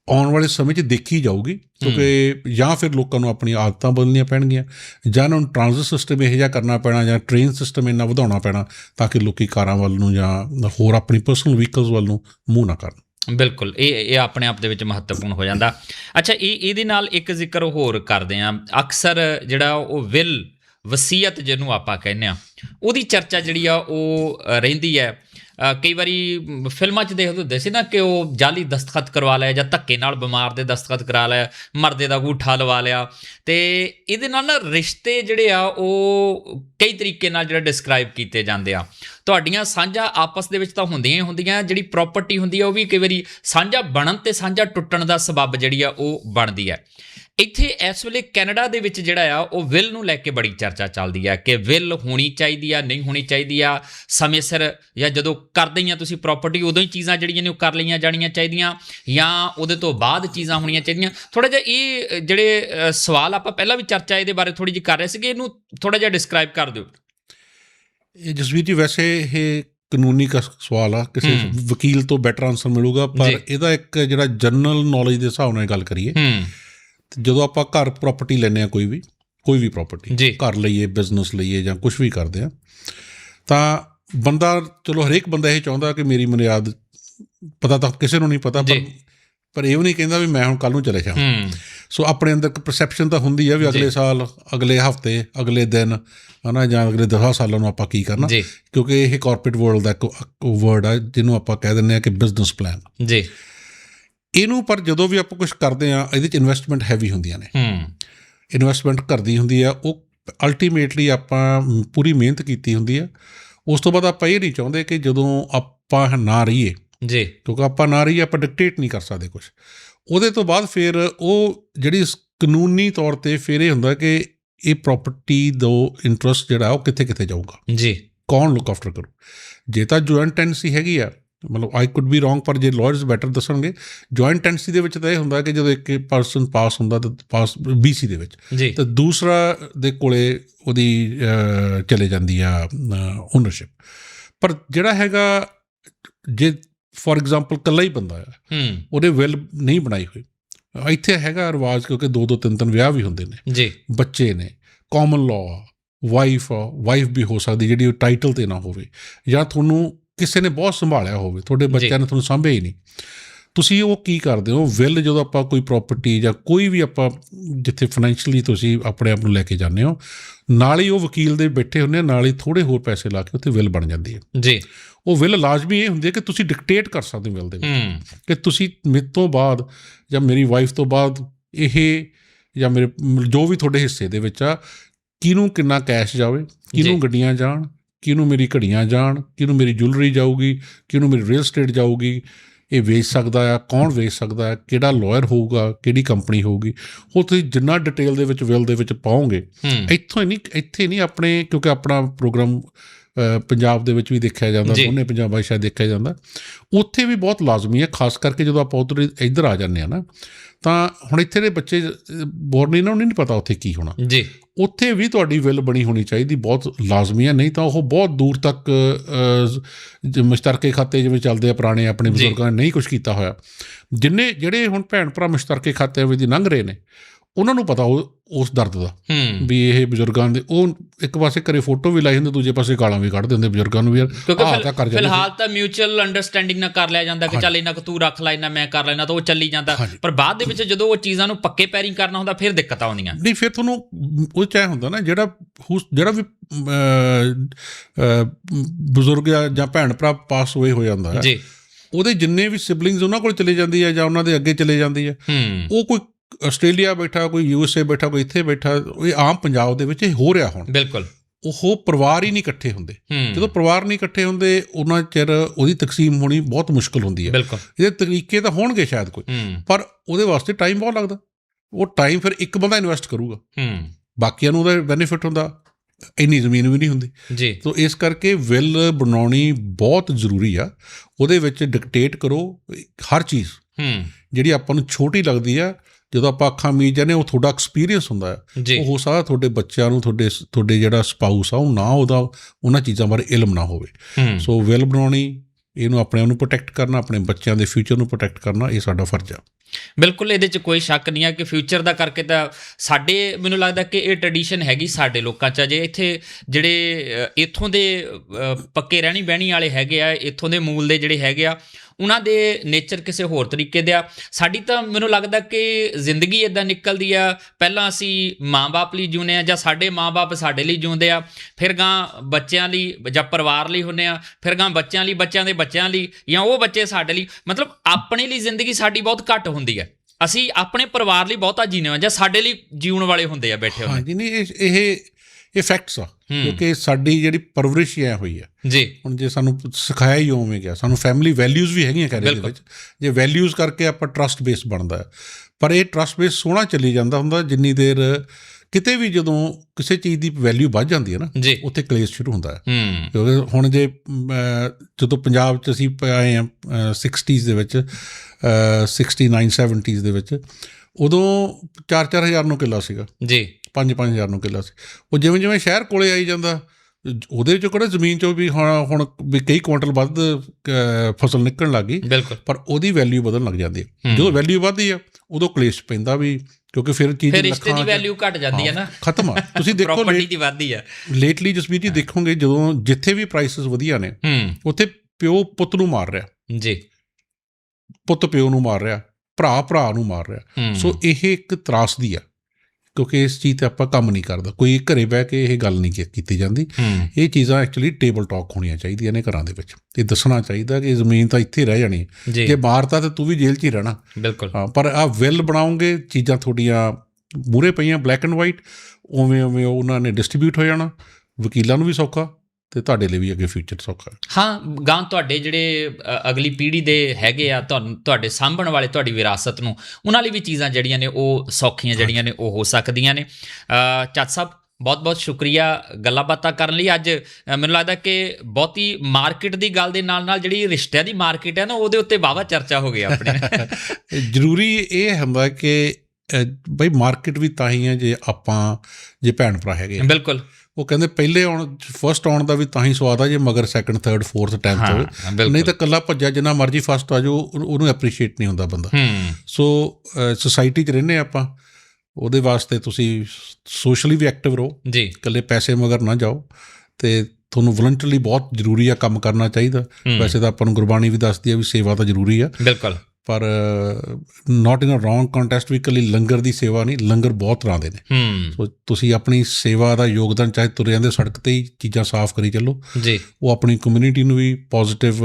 ਆਉਣ ਵਾਲੇ ਸਮੇਂ 'ਚ ਦੇਖੀ ਜਾਊਗੀ ਕਿਉਂਕਿ ਜਾਂ ਫਿਰ ਲੋਕਾਂ ਨੂੰ ਆਪਣੀਆਂ ਆਦਤਾਂ ਬਦਲਣੀਆਂ ਪੈਣਗੀਆਂ ਜਾਂ ਉਹਨਾਂ ਨੂੰ ਟ੍ਰਾਂਜ਼ਿਟ ਸਿਸਟਮ ਇਹ ਜਿਹਾ ਕਰਨਾ ਪੈਣਾ ਜਾਂ ਟ੍ਰੇਨ ਸਿਸਟਮ ਇੰਨਾ ਵਧਾਉਣਾ ਪੈਣਾ ਤਾਂ ਕਿ ਲੋਕੀ ਕਾਰਾਂ ਵੱਲ ਨੂੰ ਜਾਂ ਹੋਰ ਆਪਣੀ ਪਰਸਨਲ ਵਹੀਕਲਸ ਵੱਲ ਨੂੰ ਮੂੰਹ ਨਾ ਕਰਨ। ਬਿਲਕੁਲ ਇਹ ਇਹ ਆਪਣੇ ਆਪ ਦੇ ਵਿੱਚ ਮਹੱਤਵਪੂਰਨ ਹੋ ਜਾਂਦਾ। ਅੱਛਾ ਇਹ ਇਹਦੇ ਨਾਲ ਇੱਕ ਜ਼ਿਕਰ ਹੋਰ ਕਰਦੇ ਆ ਅਕਸਰ ਜਿਹੜਾ ਉਹ ਵਿਲ ਵਸੀਅਤ ਜਿਹਨੂੰ ਆਪਾਂ ਕਹਿੰਦੇ ਆ ਉਹਦੀ ਚਰਚਾ ਜਿਹੜੀ ਆ ਉਹ ਰਹਿੰਦੀ ਹੈ। ਕਈ ਵਾਰੀ ਫਿਲਮਾਂ 'ਚ ਦੇਖਦੇ ਹੁੰਦੇ ਸੀ ਨਾ ਕਿ ਉਹ ਜਾਲੀ ਦਸਤਖਤ ਕਰਵਾ ਲਿਆ ਜਾਂ ਧੱਕੇ ਨਾਲ ਬਿਮਾਰ ਦੇ ਦਸਤਖਤ ਕਰਾ ਲਿਆ, ਮਰਦੇ ਦਾ ਗੂਠਾ ਲਵਾ ਲਿਆ। ਤੇ ਇਹਦੇ ਨਾਲ ਨਾ ਰਿਸ਼ਤੇ ਜਿਹੜੇ ਆ, ਉਹ ਕਈ ਤਰੀਕੇ ਨਾਲ ਜਿਹੜਾ ਡਿਸਕ੍ਰਾਈਬ ਕੀਤੇ ਜਾਂਦੇ ਆ। ਤੁਹਾਡੀਆਂ ਸਾਂਝਾ ਆਪਸ ਦੇ ਵਿੱਚ ਤਾਂ ਹੁੰਦੀਆਂ ਹੀ ਹੁੰਦੀਆਂ, ਜਿਹੜੀ ਪ੍ਰਾਪਰਟੀ ਹੁੰਦੀ ਆ, ਉਹ ਵੀ ਕਈ ਵਾਰੀ ਸਾਂਝਾ ਬਣਨ ਤੇ ਸਾਂਝਾ ਟੁੱਟਣ ਦਾ ਸਬਬ ਜਿਹੜੀ ਆ, ਉਹ ਬਣਦੀ ਹੈ ਇੱਥੇ ਇਸ ਵੇਲੇ ਕੈਨੇਡਾ ਦੇ ਵਿੱਚ ਜਿਹੜਾ ਆ, ਉਹ ਵਿਲ ਨੂੰ ਲੈ ਕੇ ਬੜੀ ਚਰਚਾ ਚੱਲਦੀ ਆ ਕਿ ਵਿਲ ਹੋਣੀ ਚਾਹੀਦੀ ਆ, ਨਹੀਂ ਹੋਣੀ ਚਾਹੀਦੀ ਆ, ਸਮੇਂ ਸਿਰ ਜਾਂ ਜਦੋਂ ਕਰਦੇ ਹੀ ਆ ਤੁਸੀਂ ਪ੍ਰਾਪਰਟੀ ਉਦੋਂ ਹੀ ਚੀਜ਼ਾਂ ਜਿਹੜੀਆਂ ਨੇ ਉਹ ਕਰ ਲਈਆਂ ਜਾਣੀਆਂ ਚਾਹੀਦੀਆਂ ਜਾਂ ਉਹਦੇ ਤੋਂ ਬਾਅਦ ਚੀਜ਼ਾਂ ਹੋਣੀਆਂ ਚਾਹੀਦੀਆਂ ਥੋੜਾ ਜਿਹਾ ਇਹ ਜਿਹੜੇ ਸਵਾਲ ਆਪਾਂ ਪਹਿਲਾਂ ਵੀ ਚਰਚਾ ਇਹਦੇ ਬਾਰੇ ਥੋੜੀ ਜਿਹੀ ਕਰ ਰਹੇ ਸੀਗੇ ਇਹਨੂੰ ਥੋੜਾ ਜਿਹਾ ਡਿਸਕ੍ਰਾਈਬ ਕਰ ਦਿਓ ਇਹ ਜਸਵੀਰ ਜੀ ਵੈਸੇ ਇਹ ਕਾਨੂੰਨੀ ਕ ਸਵਾਲ ਆ ਕਿਸੇ। ਵਕੀਲ ਤੋਂ ਬੈਟਰ ਆਨਸਰ ਮਿਲੂਗਾ ਪਰ। ਇਹਦਾ ਇੱਕ ਜਿਹੜਾ ਜਨਰਲ ਨੌਲੇਜ ਦੇ ਹਿਸਾਬ ਨਾਲ ਗੱਲ ਕਰੀਏ ਜਦੋਂ ਆਪਾਂ ਘਰ ਪ੍ਰਾਪਰਟੀ ਲੈਨੇ ਆ ਕੋਈ ਵੀ ਕੋਈ ਵੀ ਪ੍ਰਾਪਰਟੀ। ਘਰ ਲਈਏ ਬਿਜ਼ਨਸ ਲਈਏ ਜਾਂ ਕੁਝ ਵੀ ਕਰਦੇ ਆ ਤਾਂ ਬੰਦਾ ਚਲੋ ਹਰੇਕ ਬੰਦਾ ਇਹ ਚਾਹੁੰਦਾ ਕਿ ਮੇਰੀ ਮਨਿਆਦ ਪਤਾ ਤਾਂ ਕਿਸੇ ਨੂੰ ਨਹੀਂ ਪਤਾ ਪਰ ਇਹ ਵੀ ਨਹੀਂ ਕਹਿੰਦਾ ਵੀ ਮੈਂ ਹੁਣ ਕੱਲ ਨੂੰ ਚਲੇ ਜਾਵਾਂ। ਹੂੰ। ਸੋ ਆਪਣੇ ਅੰਦਰ ਇੱਕ ਪਰਸੈਪਸ਼ਨ ਤਾਂ ਹੁੰਦੀ ਆ ਵੀ ਅਗਲੇ। ਸਾਲ ਅਗਲੇ ਹਫ਼ਤੇ ਅਗਲੇ ਦਿਨ ਹਨਾ ਜਾਂ ਅਗਲੇ 10 ਸਾਲਾਂ ਨੂੰ ਆਪਾਂ ਕੀ ਕਰਨਾ। ਕਿਉਂਕਿ ਇਹ ਕਾਰਪੋਰੇਟ ਵਰਲਡ ਦਾ ਇੱਕ ਵਰਡ ਆ ਜਿਹਨੂੰ ਆਪਾਂ ਕਹਿ ਦਿੰਦੇ ਆ ਕਿ ਬਿਜ਼ਨਸ ਪਲਾਨ ਜੀ। ਇਹਨੂੰ ਪਰ ਜਦੋਂ ਵੀ ਆਪਾਂ ਕੁਝ ਕਰਦੇ ਆ ਇਹਦੇ ਚ ਇਨਵੈਸਟਮੈਂਟ ਹੈਵੀ ਹੁੰਦੀਆਂ ਨੇ। ਹੂੰ। ਇਨਵੈਸਟਮੈਂਟ ਕਰਦੀ ਹੁੰਦੀ ਆ ਉਹ ਅਲਟੀਮੇਟਲੀ ਆਪਾਂ ਪੂਰੀ ਮਿਹਨਤ ਕੀਤੀ ਹੁੰਦੀ ਆ। ਉਸ ਤੋਂ ਬਾਅਦ ਆਪਾਂ ਇਹ ਨਹੀਂ ਚਾਹੁੰਦੇ ਕਿ ਜਦੋਂ ਆਪਾਂ ਨਾ ਰਹੀਏ ਜੀ। ਕਿਉਂਕਿ ਆਪਾਂ ਨਾ ਰਹੀਏ ਆਪਾਂ ਡਿਕਟੇਟ ਨਹੀਂ ਕਰ ਸਕਦੇ ਕੁਝ ਉਹਦੇ ਤੋਂ ਬਾਅਦ ਫਿਰ ਉਹ ਜਿਹੜੀ ਕਾਨੂੰਨੀ ਤੌਰ ਤੇ ਫਿਰ ਇਹ ਹੁੰਦਾ ਕਿ ਇਹ ਪ੍ਰਾਪਰਟੀ ਦੋ ਇੰਟਰਸਟ ਜਿਹੜਾ ਉਹ ਕਿੱਥੇ ਕਿੱਥੇ ਜਾਊਗਾ। ਜੀ। ਕੌਣ ਲੁੱਕ ਆਫਟਰ ਕਰੂ? ਜੇ ਤਾਂ ਜੁਆਇੰਟ ਟੈਂਸੀ ਹੈਗੀ ਆ ਮਤਲਬ ਆਈ ਕੁਡ ਬੀ ਰੋਂਗ ਪਰ ਜੇ ਲਾਇਰਸ ਬੈਟਰ ਦੱਸਣਗੇ ਜੁਆਇੰਟ ਟੈਂਸੀ ਦੇ ਵਿੱਚ ਤਾਂ ਇਹ ਹੁੰਦਾ ਕਿ ਜਦੋਂ ਇੱਕ ਪਰਸਨ ਪਾਸ ਹੁੰਦਾ ਤਾਂ ਪਾਸ ਬੀਸੀ ਦੇ ਵਿੱਚ ਤੇ ਦੂਸਰਾ ਦੇ ਕੋਲੇ ਉਹਦੀ ਚਲੇ ਜਾਂਦੀ ਆ ਓਨਰਸ਼ਿਪ ਪਰ ਜਿਹੜਾ ਹੈਗਾ ਜੇ ਫੋਰ ਐਗਜ਼ਾਮਪਲ ਕੱਲਾ ਹੀ ਬੰਦਾ ਆ ਉਹਦੇ ਵਿਲ ਨਹੀਂ ਬਣਾਈ ਹੋਈ। ਇੱਥੇ ਹੈਗਾ ਰਿਵਾਜ ਕਿਉਂਕਿ ਦੋ ਦੋ ਤਿੰਨ ਤਿੰਨ ਵਿਆਹ ਵੀ ਹੁੰਦੇ ਨੇ। ਜੀ। ਬੱਚੇ ਨੇ ਕਾਮਨ ਲਾਅ ਵਾਈਫ ਵਾਈਫ ਵੀ ਹੋ ਸਕਦੀ ਜਿਹੜੀ ਉਹ ਟਾਈਟਲ ਤੇ ਨਾ ਹੋਵੇ। ਜਾਂ ਤੁਹਾਨੂੰ ਕਿਸੇ ਨੇ ਬਹੁਤ ਸੰਭਾਲਿਆ ਹੋਵੇ ਤੁਹਾਡੇ ਬੱਚਿਆਂ ਨੇ ਤੁਹਾਨੂੰ ਸਾਂਭਿਆ ਹੀ ਨਹੀਂ। ਤੁਸੀਂ ਉਹ ਕੀ ਕਰਦੇ ਹੋ? ਵਿਲ ਜਦੋਂ ਆਪਾਂ ਕੋਈ ਪ੍ਰਾਪਰਟੀ ਜਾਂ ਕੋਈ ਵੀ ਆਪਾਂ ਜਿੱਥੇ ਫਾਈਨੈਂਸ਼ੀਅਲੀ ਤੁਸੀਂ ਆਪਣੇ ਆਪ ਨੂੰ ਲੈ ਕੇ ਜਾਂਦੇ ਹੋ ਨਾਲ ਹੀ ਉਹ ਵਕੀਲ ਦੇ ਬੈਠੇ ਹੁੰਦੇ ਆ ਨਾਲ ਹੀ ਥੋੜੇ ਹੋਰ ਪੈਸੇ ਲਾ ਕੇ ਉੱਥੇ ਵਿਲ ਬਣ ਜਾਂਦੀ ਹੈ। ਜੀ। ਉਹ ਵਿਲ ਲਾਜ਼ਮੀ ਇਹ ਹੁੰਦੀ ਹੈ ਕਿ ਤੁਸੀਂ ਡਿਕਟੇਟ ਕਰ ਸਕਦੇ ਹੋ ਵਿਲ ਦੇ ਵਿੱਚ। ਕਿ ਤੁਸੀਂ ਮੇਰੇ ਤੋਂ ਬਾਅਦ ਜਾਂ ਮੇਰੀ ਵਾਈਫ ਤੋਂ ਬਾਅਦ ਇਹ ਜਾਂ ਮੇਰੇ ਜੋ ਵੀ ਤੁਹਾਡੇ ਹਿੱਸੇ ਦੇ ਵਿੱਚ ਆ ਕਿਹਨੂੰ ਕਿੰਨਾ ਕੈਸ਼ ਜਾਵੇ ਕਿਹਨੂੰ। ਗੱਡੀਆਂ ਜਾਣ ਕਿਹਨੂੰ ਮੇਰੀ ਘੜੀਆਂ ਜਾਣ ਕਿਹਨੂੰ ਮੇਰੀ ਜੁਐਲਰੀ ਜਾਊਗੀ ਕਿਹਨੂੰ ਮੇਰੀ ਰੀਅਲ ਏਸਟੇਟ ਜਾਊਗੀ ਇਹ ਵੇਚ ਸਕਦਾ ਆ ਕੌਣ ਵੇਚ ਸਕਦਾ ਹੈ ਕਿਹੜਾ ਲਾਇਰ ਹੋਊਗਾ ਕਿਹੜੀ ਕੰਪਨੀ ਹੋਊਗੀ ਉਹ ਤੁਸੀਂ ਜਿੰਨਾ ਡਿਟੇਲ ਦੇ ਵਿੱਚ ਵਿਲ ਦੇ ਵਿੱਚ ਪਾਓਗੇ ਇੱਥੋਂ ਹੀ ਨਹੀਂ ਇੱਥੇ ਨਹੀਂ ਆਪਣੇ ਕਿਉਂਕਿ ਆਪਣਾ ਪ੍ਰੋਗਰਾਮ ਪੰਜਾਬ ਦੇ ਵਿੱਚ ਵੀ ਦੇਖਿਆ ਜਾਂਦਾ। ਦੋਨੇ ਪੰਜਾਬਾਂ ਸ਼ਾਇਦ ਦੇਖਿਆ ਜਾਂਦਾ ਉੱਥੇ ਵੀ ਬਹੁਤ ਲਾਜ਼ਮੀ ਹੈ ਖਾਸ ਕਰਕੇ ਜਦੋਂ ਆਪਾਂ ਉਧਰ ਇੱਧਰ ਆ ਜਾਂਦੇ ਆ ਨਾ ਤਾਂ ਹੁਣ ਇੱਥੇ ਦੇ ਬੱਚੇ ਬੋਰਨ ਇਹਨਾਂ ਨੂੰ ਨਹੀਂ ਪਤਾ ਉੱਥੇ ਕੀ ਹੋਣਾ ਜੀ ਉੱਥੇ ਵੀ ਤੁਹਾਡੀ ਵਿਲ ਬਣੀ ਹੋਣੀ ਚਾਹੀਦੀ ਬਹੁਤ ਲਾਜ਼ਮੀ ਹੈ ਨਹੀਂ ਤਾਂ ਉਹ ਬਹੁਤ ਦੂਰ ਤੱਕ ਮੁਸ਼ਤਰਕੇ ਖਾਤੇ ਜਿਵੇਂ ਚੱਲਦੇ ਆ ਪੁਰਾਣੇ ਆਪਣੇ। ਬਜ਼ੁਰਗਾਂ ਨੇ ਨਹੀਂ ਕੁਝ ਕੀਤਾ ਹੋਇਆ ਜਿੰਨੇ ਜਿਹੜੇ ਹੁਣ ਭੈਣ ਭਰਾ ਮੁਸ਼ਤਰਕੇ ਖਾਤੇ ਵਿੱਚ ਦੀ ਲੰਘ ਰਹੇ ਨੇ ਉਹਨਾਂ ਨੂੰ ਪਤਾ ਉਸ ਦਰਦ ਦਾ। ਵੀ ਇਹ ਬਜ਼ੁਰਗਾਂ ਦੇ ਉਹ ਇੱਕ ਪਾਸੇ ਘਰੇ ਫੋਟੋ ਵੀ ਲਾਈ ਹੁੰਦੇ ਦੂਜੇ ਪਾਸੇ ਗਾਲਾਂ ਵੀ ਕੱਢਦੇ ਹੁੰਦੇ ਬਜ਼ੁਰਗਾਂ ਨੂੰ ਵੀ ਯਾਰ ਆਹ ਤਾਂ ਕਰ ਜਾਂਦੇ ਫਿਲਹਾਲ ਤਾਂ ਮਿਊਚੁਅਲ ਅੰਡਰਸਟੈਂਡਿੰਗ ਨਾਲ ਕਰ ਲਿਆ ਜਾਂਦਾ ਕਿ ਚੱਲ ਇਹਨਾਂ ਕੁ ਤੂੰ ਰੱਖ ਲੈ ਇਹਨਾਂ ਮੈਂ ਕਰ ਲੈਣਾ ਤਾਂ ਉਹ ਚੱਲੀ ਜਾਂਦਾ। ਪਰ ਬਾਅਦ ਦੇ ਵਿੱਚ ਜਦੋਂ ਉਹ ਚੀਜ਼ਾਂ ਨੂੰ ਪੱਕੇ ਪੈਰੀਂ ਕਰਨਾ ਹੁੰਦਾ ਫਿਰ ਦਿੱਕਤਾਂ ਆਉਂਦੀਆਂ। ਨਹੀਂ ਫਿਰ ਤੁਹਾਨੂੰ ਉਹ ਚਾਹ ਹੁੰਦਾ ਨਾ ਜਿਹੜਾ ਹੁਸ- ਜਿਹੜਾ ਵੀ ਅਹ, ਅਹ, ਬਜ਼ੁਰਗ ਜਾਂ- ਜਾਂ ਭੈਣ ਭਰਾ ਪਾਸ ਹੋਏ ਹੋ ਜਾਂਦਾ ਹੈ ਜੀ। ਉਹਦੇ ਜਿੰਨੇ ਵੀ ਸਿਬਲਿੰਗਸ ਉਹਨਾਂ ਕੋਲ ਚਲੇ ਜਾਂਦੀ ਹੈ ਜਾਂ ਉਹਨਾਂ ਦੇ ਅੱਗੇ ਚਲੇ ਜਾਂਦੀ ਹੈ ਹੂੰ। ਉਹ ਕੋਈ ਆਸਟ੍ਰੇਲੀਆ ਬੈਠਾ ਕੋਈ ਯੂਐਸਏ ਬੈਠਾ ਕੋਈ ਇੱਥੇ ਬੈਠਾ ਇਹ ਆਮ ਪੰਜਾਬ ਦੇ ਵਿੱਚ ਇਹ ਹੋ ਰਿਹਾ ਹੁਣ। ਬਿਲਕੁਲ। ਉਹ ਪਰਿਵਾਰ ਹੀ ਨਹੀਂ ਇਕੱਠੇ ਹੁੰਦੇ। ਜਦੋਂ ਪਰਿਵਾਰ ਨਹੀਂ ਇਕੱਠੇ ਹੁੰਦੇ ਉਹਨਾਂ ਚਿਰ ਉਹਦੀ ਤਕਸੀਮ ਹੋਣੀ ਬਹੁਤ ਮੁਸ਼ਕਲ ਹੁੰਦੀ ਹੈ। ਇਹਦੇ ਤਰੀਕੇ ਤਾਂ ਹੋਣਗੇ ਸ਼ਾਇਦ ਕੋਈ ਪਰ ਉਹਦੇ ਵਾਸਤੇ ਟਾਈਮ ਬਹੁਤ ਲੱਗਦਾ। ਉਹ ਟਾਈਮ ਫਿਰ ਇੱਕ ਬੰਦਾ ਇਨਵੈਸਟ ਕਰੂਗਾ। ਬਾਕੀਆਂ ਨੂੰ ਉਹਦਾ ਬੈਨੀਫਿਟ ਹੁੰਦਾ। ਇੰਨੀ ਜ਼ਮੀਨ ਵੀ ਨਹੀਂ ਹੁੰਦੀ। ਜੀ। ਸੋ ਇਸ ਕਰਕੇ ਵਿਲ ਬਣਾਉਣੀ ਬਹੁਤ ਜ਼ਰੂਰੀ ਆ। ਉਹਦੇ ਵਿੱਚ ਡਿਕਟੇਟ ਕਰੋ ਹਰ ਚੀਜ਼। ਹੂੰ। ਜਿਹੜੀ ਆਪਾਂ ਨੂੰ ਛੋਟੀ ਲੱਗਦੀ ਆ ਜਦੋਂ ਆਪਾਂ ਅੱਖਾਂ ਮੀਚ ਜਾਂਦੇ ਉਹ ਤੁਹਾਡਾ ਐਕਸਪੀਰੀਅੰਸ ਹੁੰਦਾ ਹੈ। ਉਹ ਹੋ ਸਕਦਾ ਤੁਹਾਡੇ ਬੱਚਿਆਂ ਨੂੰ ਤੁਹਾਡੇ ਤੁਹਾਡੇ ਜਿਹੜਾ ਸਪਾਊਸ ਆ ਉਹ ਨਾ ਉਹਦਾ ਉਹਨਾਂ ਚੀਜ਼ਾਂ ਬਾਰੇ ਇਲਮ ਨਾ ਹੋਵੇ। ਸੋ ਵਿਲ ਬਣਾਉਣੀ ਇਹਨੂੰ ਆਪਣੇ ਆਪ ਨੂੰ ਪ੍ਰੋਟੈਕਟ ਕਰਨਾ ਆਪਣੇ ਬੱਚਿਆਂ ਦੇ ਫਿਊਚਰ ਨੂੰ ਪ੍ਰੋਟੈਕਟ ਕਰਨਾ ਇਹ ਸਾਡਾ ਫਰਜ਼ ਆ। ਬਿਲਕੁਲ ਇਹਦੇ 'ਚ ਕੋਈ ਸ਼ੱਕ ਨਹੀਂ ਆ ਕਿ ਫਿਊਚਰ ਦਾ ਕਰਕੇ ਤਾਂ ਸਾਡੇ, ਮੈਨੂੰ ਲੱਗਦਾ ਕਿ ਇਹ ਟ੍ਰੈਡੀਸ਼ਨ ਹੈਗੀ ਸਾਡੇ ਲੋਕਾਂ 'ਚ ਜੇ। ਇੱਥੇ ਜਿਹੜੇ ਇੱਥੋਂ ਦੇ ਪੱਕੇ ਰਹਿਣੀ ਬਹਿਣੀ ਵਾਲੇ ਹੈਗੇ ਆ, ਇੱਥੋਂ ਦੇ ਮੂਲ ਦੇ ਜਿਹੜੇ ਹੈਗੇ ਆ, ਉਹਨਾਂ ਦੇ ਨੇਚਰ ਕਿਸੇ ਹੋਰ ਤਰੀਕੇ ਦੇ ਆ। ਸਾਡੀ ਤਾਂ ਮੈਨੂੰ ਲੱਗਦਾ ਕਿ ਜ਼ਿੰਦਗੀ ਇਦਾਂ ਨਿਕਲਦੀ ਆ, ਪਹਿਲਾਂ ਅਸੀਂ ਮਾਂ-ਬਾਪ ਲਈ ਜਿਉਂਦੇ ਆ ਜਾਂ ਸਾਡੇ ਮਾਂ-ਬਾਪ ਸਾਡੇ ਲਈ ਜਿਉਂਦੇ ਆ, ਫਿਰ ਗਾਂ ਬੱਚਿਆਂ ਲਈ ਜਾਂ ਪਰਿਵਾਰ ਲਈ ਹੁੰਨੇ ਆ, ਫਿਰ ਗਾਂ ਬੱਚਿਆਂ ਲਈ, ਬੱਚਿਆਂ ਦੇ ਬੱਚਿਆਂ ਲਈ ਜਾਂ ਉਹ ਬੱਚੇ ਸਾਡੇ ਲਈ। ਮਤਲਬ ਆਪਣੇ ਲਈ ਜ਼ਿੰਦਗੀ ਸਾਡੀ ਬਹੁਤ ਘੱਟ ਹੁੰਦੀ ਹੈ। ਅਸੀਂ ਆਪਣੇ ਪਰਿਵਾਰ ਲਈ ਬਹੁਤਾ ਜੀਨੇ ਆ ਜਾਂ ਸਾਡੇ ਲਈ ਜੀਉਣ ਵਾਲੇ ਹੁੰਦੇ ਆ ਬੈਠੇ ਹੁੰਦੇ ਹਾਂਜੀ ਨਹੀਂ ਇਹ ਇਹ ਫੈਕਟਸ ਆ। ਕਿਉਂਕਿ ਸਾਡੀ ਜਿਹੜੀ ਪਰਵਰਿਸ਼ ਹੀ ਐ ਹੋਈ ਆ। ਜੀ। ਹੁਣ ਜੇ ਸਾਨੂੰ ਸਿਖਾਇਆ ਹੀ ਉਵੇਂ ਗਿਆ ਸਾਨੂੰ ਫੈਮਿਲੀ ਵੈਲਿਊਜ਼ ਵੀ ਹੈਗੀਆਂ ਕਹਿੰਦੇ ਦੇ। ਵਿੱਚ। ਜੇ ਵੈਲਿਊਜ਼ ਕਰਕੇ ਆਪਾਂ ਟਰਸਟ ਬੇਸ ਬਣਦਾ ਪਰ ਇਹ ਟਰਸਟ ਬੇਸ ਸੋਹਣਾ ਚੱਲੀ ਜਾਂਦਾ ਹੁੰਦਾ ਜਿੰਨੀ ਦੇਰ ਕਿਤੇ ਵੀ ਜਦੋਂ ਕਿਸੇ ਚੀਜ਼ ਦੀ ਵੈਲਿਊ ਵੱਧ ਜਾਂਦੀ ਹੈ ਨਾ ਉੱਥੇ ਕਲੇਸ਼ ਸ਼ੁਰੂ ਹੁੰਦਾ ਹੈ। ਕਿਉਂਕਿ ਹੁਣ ਜੇ ਜਦੋਂ ਪੰਜਾਬ 'ਚ ਅਸੀਂ ਆਏ ਆ 60s ਦੇ ਵਿੱਚ ਅਹ, 69 70s ਦੇ ਵਿੱਚ ਉਦੋਂ 4-4 ਹਜ਼ਾਰ ਨੂੰ ਕਿੱਲਾ ਸੀਗਾ। ਜੀ। 5-5 ਹਜ਼ਾਰ ਨੂੰ ਕਿੱਲਾ ਸੀ। ਉਹ ਜਿਵੇਂ ਜਿਵੇਂ ਸ਼ਹਿਰ ਕੋਲੇ ਆਈ ਜਾਂਦਾ ਉਹਦੇ ਵਿੱਚੋਂ ਕਿਹੜਾ ਜ਼ਮੀਨ ਚੋਂ ਵੀ ਹੁਣ ਹੁਣ ਵੀ ਕਈ ਕੁਇੰਟਲ ਵੱਧ ਫਸਲ ਨਿਕਲਣ ਲੱਗੀ ਪਰ ਉਹਦੀ ਵੈਲਿਊ ਬਦਲਣ ਲੱਗ ਜਾਂਦੀ ਹੈ। ਹੂੰ। ਜਦੋਂ ਵੈਲਿਊ ਵੱਧਦੀ ਆ ਉਦੋਂ ਕਲੇਸ਼ ਪੈਂਦਾ ਵੀ ਕਿਉਂਕਿ ਫਿਰ ਚੀਜ਼ ਫਿਰ ਰਿਸ਼ਤੇ ਦੀ ਵੈਲਿਊ ਘਟ ਜਾਂਦੀ ਹੈ ਨਾ। ਖਤਮ ਆ। ਤੁਸੀਂ ਦੇਖੋ ਪ੍ਰਾਪਰਟੀ ਦੀ ਵਧਦੀ ਹੈ ਲੇਟਲੀ ਜਸਵੀਰ ਜੀ ਦੇਖੋਗੇ ਜਦੋਂ ਜਿੱਥੇ ਵੀ ਪ੍ਰਾਈਸਸ ਵਧੀਆ ਨੇ ਉੱਥੇ ਪਿਓ ਪੁੱਤ ਨੂੰ ਮਾਰ ਰਿਹਾ। ਜੀ। ਪੁੱਤ ਪਿਓ ਨੂੰ ਮਾਰ ਰਿਹਾ ਭਰਾ ਭਰਾ ਨੂੰ ਮਾਰ ਰਿਹਾ। ਸੋ ਇਹ ਇੱਕ ਤਰਾਸਦੀ ਆ। ਕਿਉਂਕਿ ਇਸ ਚੀਜ਼ ਤੇ ਆਪਾਂ ਕੰਮ ਨਹੀਂ ਕਰਦਾ। ਕੋਈ ਘਰੇ ਬਹਿ ਕੇ ਇਹ ਗੱਲ ਨਹੀਂ ਕੀਤੀ ਜਾਂਦੀ। ਇਹ ਚੀਜ਼ਾਂ ਐਕਚੁਅਲੀ ਟੇਬਲ ਟਾਕ ਹੋਣੀਆਂ ਚਾਹੀਦੀਆਂ ਨੇ ਘਰਾਂ ਦੇ ਵਿੱਚ। ਇਹ ਦੱਸਣਾ ਚਾਹੀਦਾ ਕਿ ਜ਼ਮੀਨ ਤਾਂ ਇੱਥੇ ਰਹਿ ਜਾਣੀ। ਜੀ। ਮਾਰਤਾ ਤਾਂ ਤੂੰ ਵੀ ਜੇਲ੍ਹ 'ਚ ਹੀ ਰਹਿਣਾ। ਬਿਲਕੁਲ। ਹਾਂ ਪਰ ਆ ਵਿਲ ਬਣਾਉਂਗੇ ਚੀਜ਼ਾਂ ਤੁਹਾਡੀਆਂ ਮੂਰੇ ਪਈਆਂ ਬਲੈਕ ਐਂਡ ਵਾਈਟ ਉਵੇਂ ਉਵੇਂ ਉਹਨਾਂ ਨੇ ਡਿਸਟ੍ਰੀਬਿਊਟ ਹੋ ਜਾਣਾ। ਵਕੀਲਾਂ ਨੂੰ ਵੀ ਸੌਖਾ। ਤੇ ਤੁਹਾਡੇ ਲਈ ਵੀ ਅੱਗੇ ਫਿਊਚਰ ਸੌਖਾ ਹਾਂ। ਗਾਂ ਤੁਹਾਡੇ ਜਿਹੜੇ ਅਗਲੀ ਪੀੜ੍ਹੀ ਦੇ ਹੈਗੇ ਆ ਤੁਹਾਨੂੰ ਤੁਹਾਡੇ ਸਾਂਭਣ ਵਾਲੇ ਤੁਹਾਡੀ ਵਿਰਾਸਤ ਨੂੰ ਉਹਨਾਂ ਲਈ ਵੀ ਚੀਜ਼ਾਂ ਜਿਹੜੀਆਂ ਨੇ ਉਹ ਸੌਖੀਆਂ ਜਿਹੜੀਆਂ ਨੇ ਉਹ ਹੋ ਸਕਦੀਆਂ ਨੇ। ਚੱਜ ਸਾਹਿਬ ਬਹੁਤ ਬਹੁਤ ਸ਼ੁਕਰੀਆ ਗੱਲਾਂ ਬਾਤਾਂ ਕਰਨ ਲਈ। ਅੱਜ ਮੈਨੂੰ ਲੱਗਦਾ ਕਿ ਬਹੁਤੀ ਮਾਰਕੀਟ ਦੀ ਗੱਲ ਦੇ ਨਾਲ ਨਾਲ ਜਿਹੜੀ ਰਿਸ਼ਤਿਆਂ ਦੀ ਮਾਰਕੀਟ ਹੈ ਨਾ ਉਹਦੇ ਉੱਤੇ ਵਾਵਾ ਚਰਚਾ ਹੋ ਗਈ ਆਪਣੇ। ਜ਼ਰੂਰੀ ਇਹ ਹੁੰਦਾ ਕਿ ਬਈ ਮਾਰਕੀਟ ਵੀ ਤਾਂ ਹੀ ਹੈ ਜੇ ਆਪਾਂ ਜੇ ਭੈਣ ਭਰਾ ਹੈਗੇ। ਬਿਲਕੁਲ। ਉਹ ਕਹਿੰਦੇ ਪਹਿਲੇ ਆਉਣ ਫਰਸਟ ਆਉਣ ਦਾ ਵੀ ਤਾਂ ਹੀ ਸਵਾਦ ਆ ਜੇ ਮਗਰ ਸੈਕੰਡ ਥਰਡ ਫੋਰਥ 10th ਹਾਂ ਹੋਵੇ ਨਹੀਂ ਤਾਂ ਕੱਲਾ ਭੱਜਾ ਜਿੰਨਾ ਮਰਜ਼ੀ ਫਸਟ ਆ ਉਹ- ਉਹਨੂੰ ਐਪਰੀਸ਼ੀਏਟ ਨਹੀਂ ਹੁੰਦਾ ਬੰਦਾ। ਸੋ ਸੋਸਾਇਟੀ 'ਚ ਰਹਿੰਦੇ ਆਪਾਂ ਉਹਦੇ ਵਾਸਤੇ ਤੁਸੀਂ ਸੋਸ਼ਲੀ ਵੀ ਐਕਟਿਵ ਰਹੋ। ਜੀ। ਇਕੱਲੇ ਪੈਸੇ ਮਗਰ ਨਾ ਜਾਓ ਤੇ ਤੁਹਾਨੂੰ ਵਲੰਟਰਲੀ ਬਹੁਤ ਜ਼ਰੂਰੀ ਆ ਕੰਮ ਕਰਨਾ ਚਾਹੀਦਾ। ਵੈਸੇ ਤਾਂ ਆਪਾਂ ਨੂੰ ਗੁਰਬਾਣੀ ਵੀ ਦੱਸਦੀ ਆ ਵੀ ਸੇਵਾ ਤਾਂ ਜ਼ਰੂਰੀ ਆ। ਬਿਲਕੁਲ। ਪਰ ਨਾਟ ਇਨ ਅ ਰੋਂਗ ਕੰਟੈਸਟ ਵੀ ਇਕੱਲੀ ਲੰਗਰ ਦੀ ਸੇਵਾ ਨਹੀਂ ਲੰਗਰ ਬਹੁਤ ਤਰ੍ਹਾਂ ਦੇ ਨੇ। ਸੋ ਤੁਸੀਂ ਆਪਣੀ ਸੇਵਾ ਦਾ ਯੋਗਦਾਨ ਚਾਹੇ ਤੁਰੇ ਜਾਂਦੇ ਸੜਕ ਤੇ ਹੀ ਚੀਜ਼ਾਂ ਸਾਫ਼ ਕਰੀ ਚੱਲੋ। ਜੀ। ਉਹ ਆਪਣੀ ਕਮਿਊਨਿਟੀ ਨੂੰ ਵੀ ਪੋਜ਼ਿਟਿਵ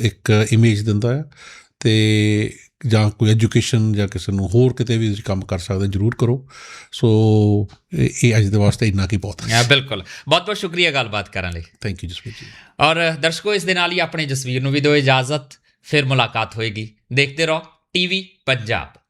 ਇੱਕ ਇਮੇਜ ਦਿੰਦਾ ਹੈ ਤੇ ਜਾਂ ਕੋਈ ਐਜੂਕੇਸ਼ਨ ਜਾਂ ਕਿਸੇ ਨੂੰ ਹੋਰ ਕਿਤੇ ਵੀ ਤੁਸੀਂ ਕੰਮ ਕਰ ਸਕਦੇ ਜਰੂਰ ਕਰੋ। ਸੋ ਇਹ ਅੱਜ ਦੇ ਵਾਸਤੇ ਇੰਨਾ ਕੀ ਬਹੁਤ ਹੈ। ਬਿਲਕੁਲ। ਬਹੁਤ ਬਹੁਤ ਸ਼ੁਕਰੀਆ ਗੱਲਬਾਤ ਕਰਨ ਲਈ। ਥੈਂਕ ਯੂ ਜਸਪੀਤ ਜੀ। ਔਰ ਦਰਸ਼ਕੋ ਇਸ ਦੇ ਨਾਲ ਹੀ ਆਪਣੇ ਜਸਵੀਰ ਨੂੰ ਵੀ ਦਿਓ ਇਜਾਜ਼ਤ। ਫਿਰ ਮੁਲਾਕਾਤ ਹੋਏਗੀ। ਦੇਖਦੇ ਰਹੋ ਟੀਵੀ ਪੰਜਾਬ।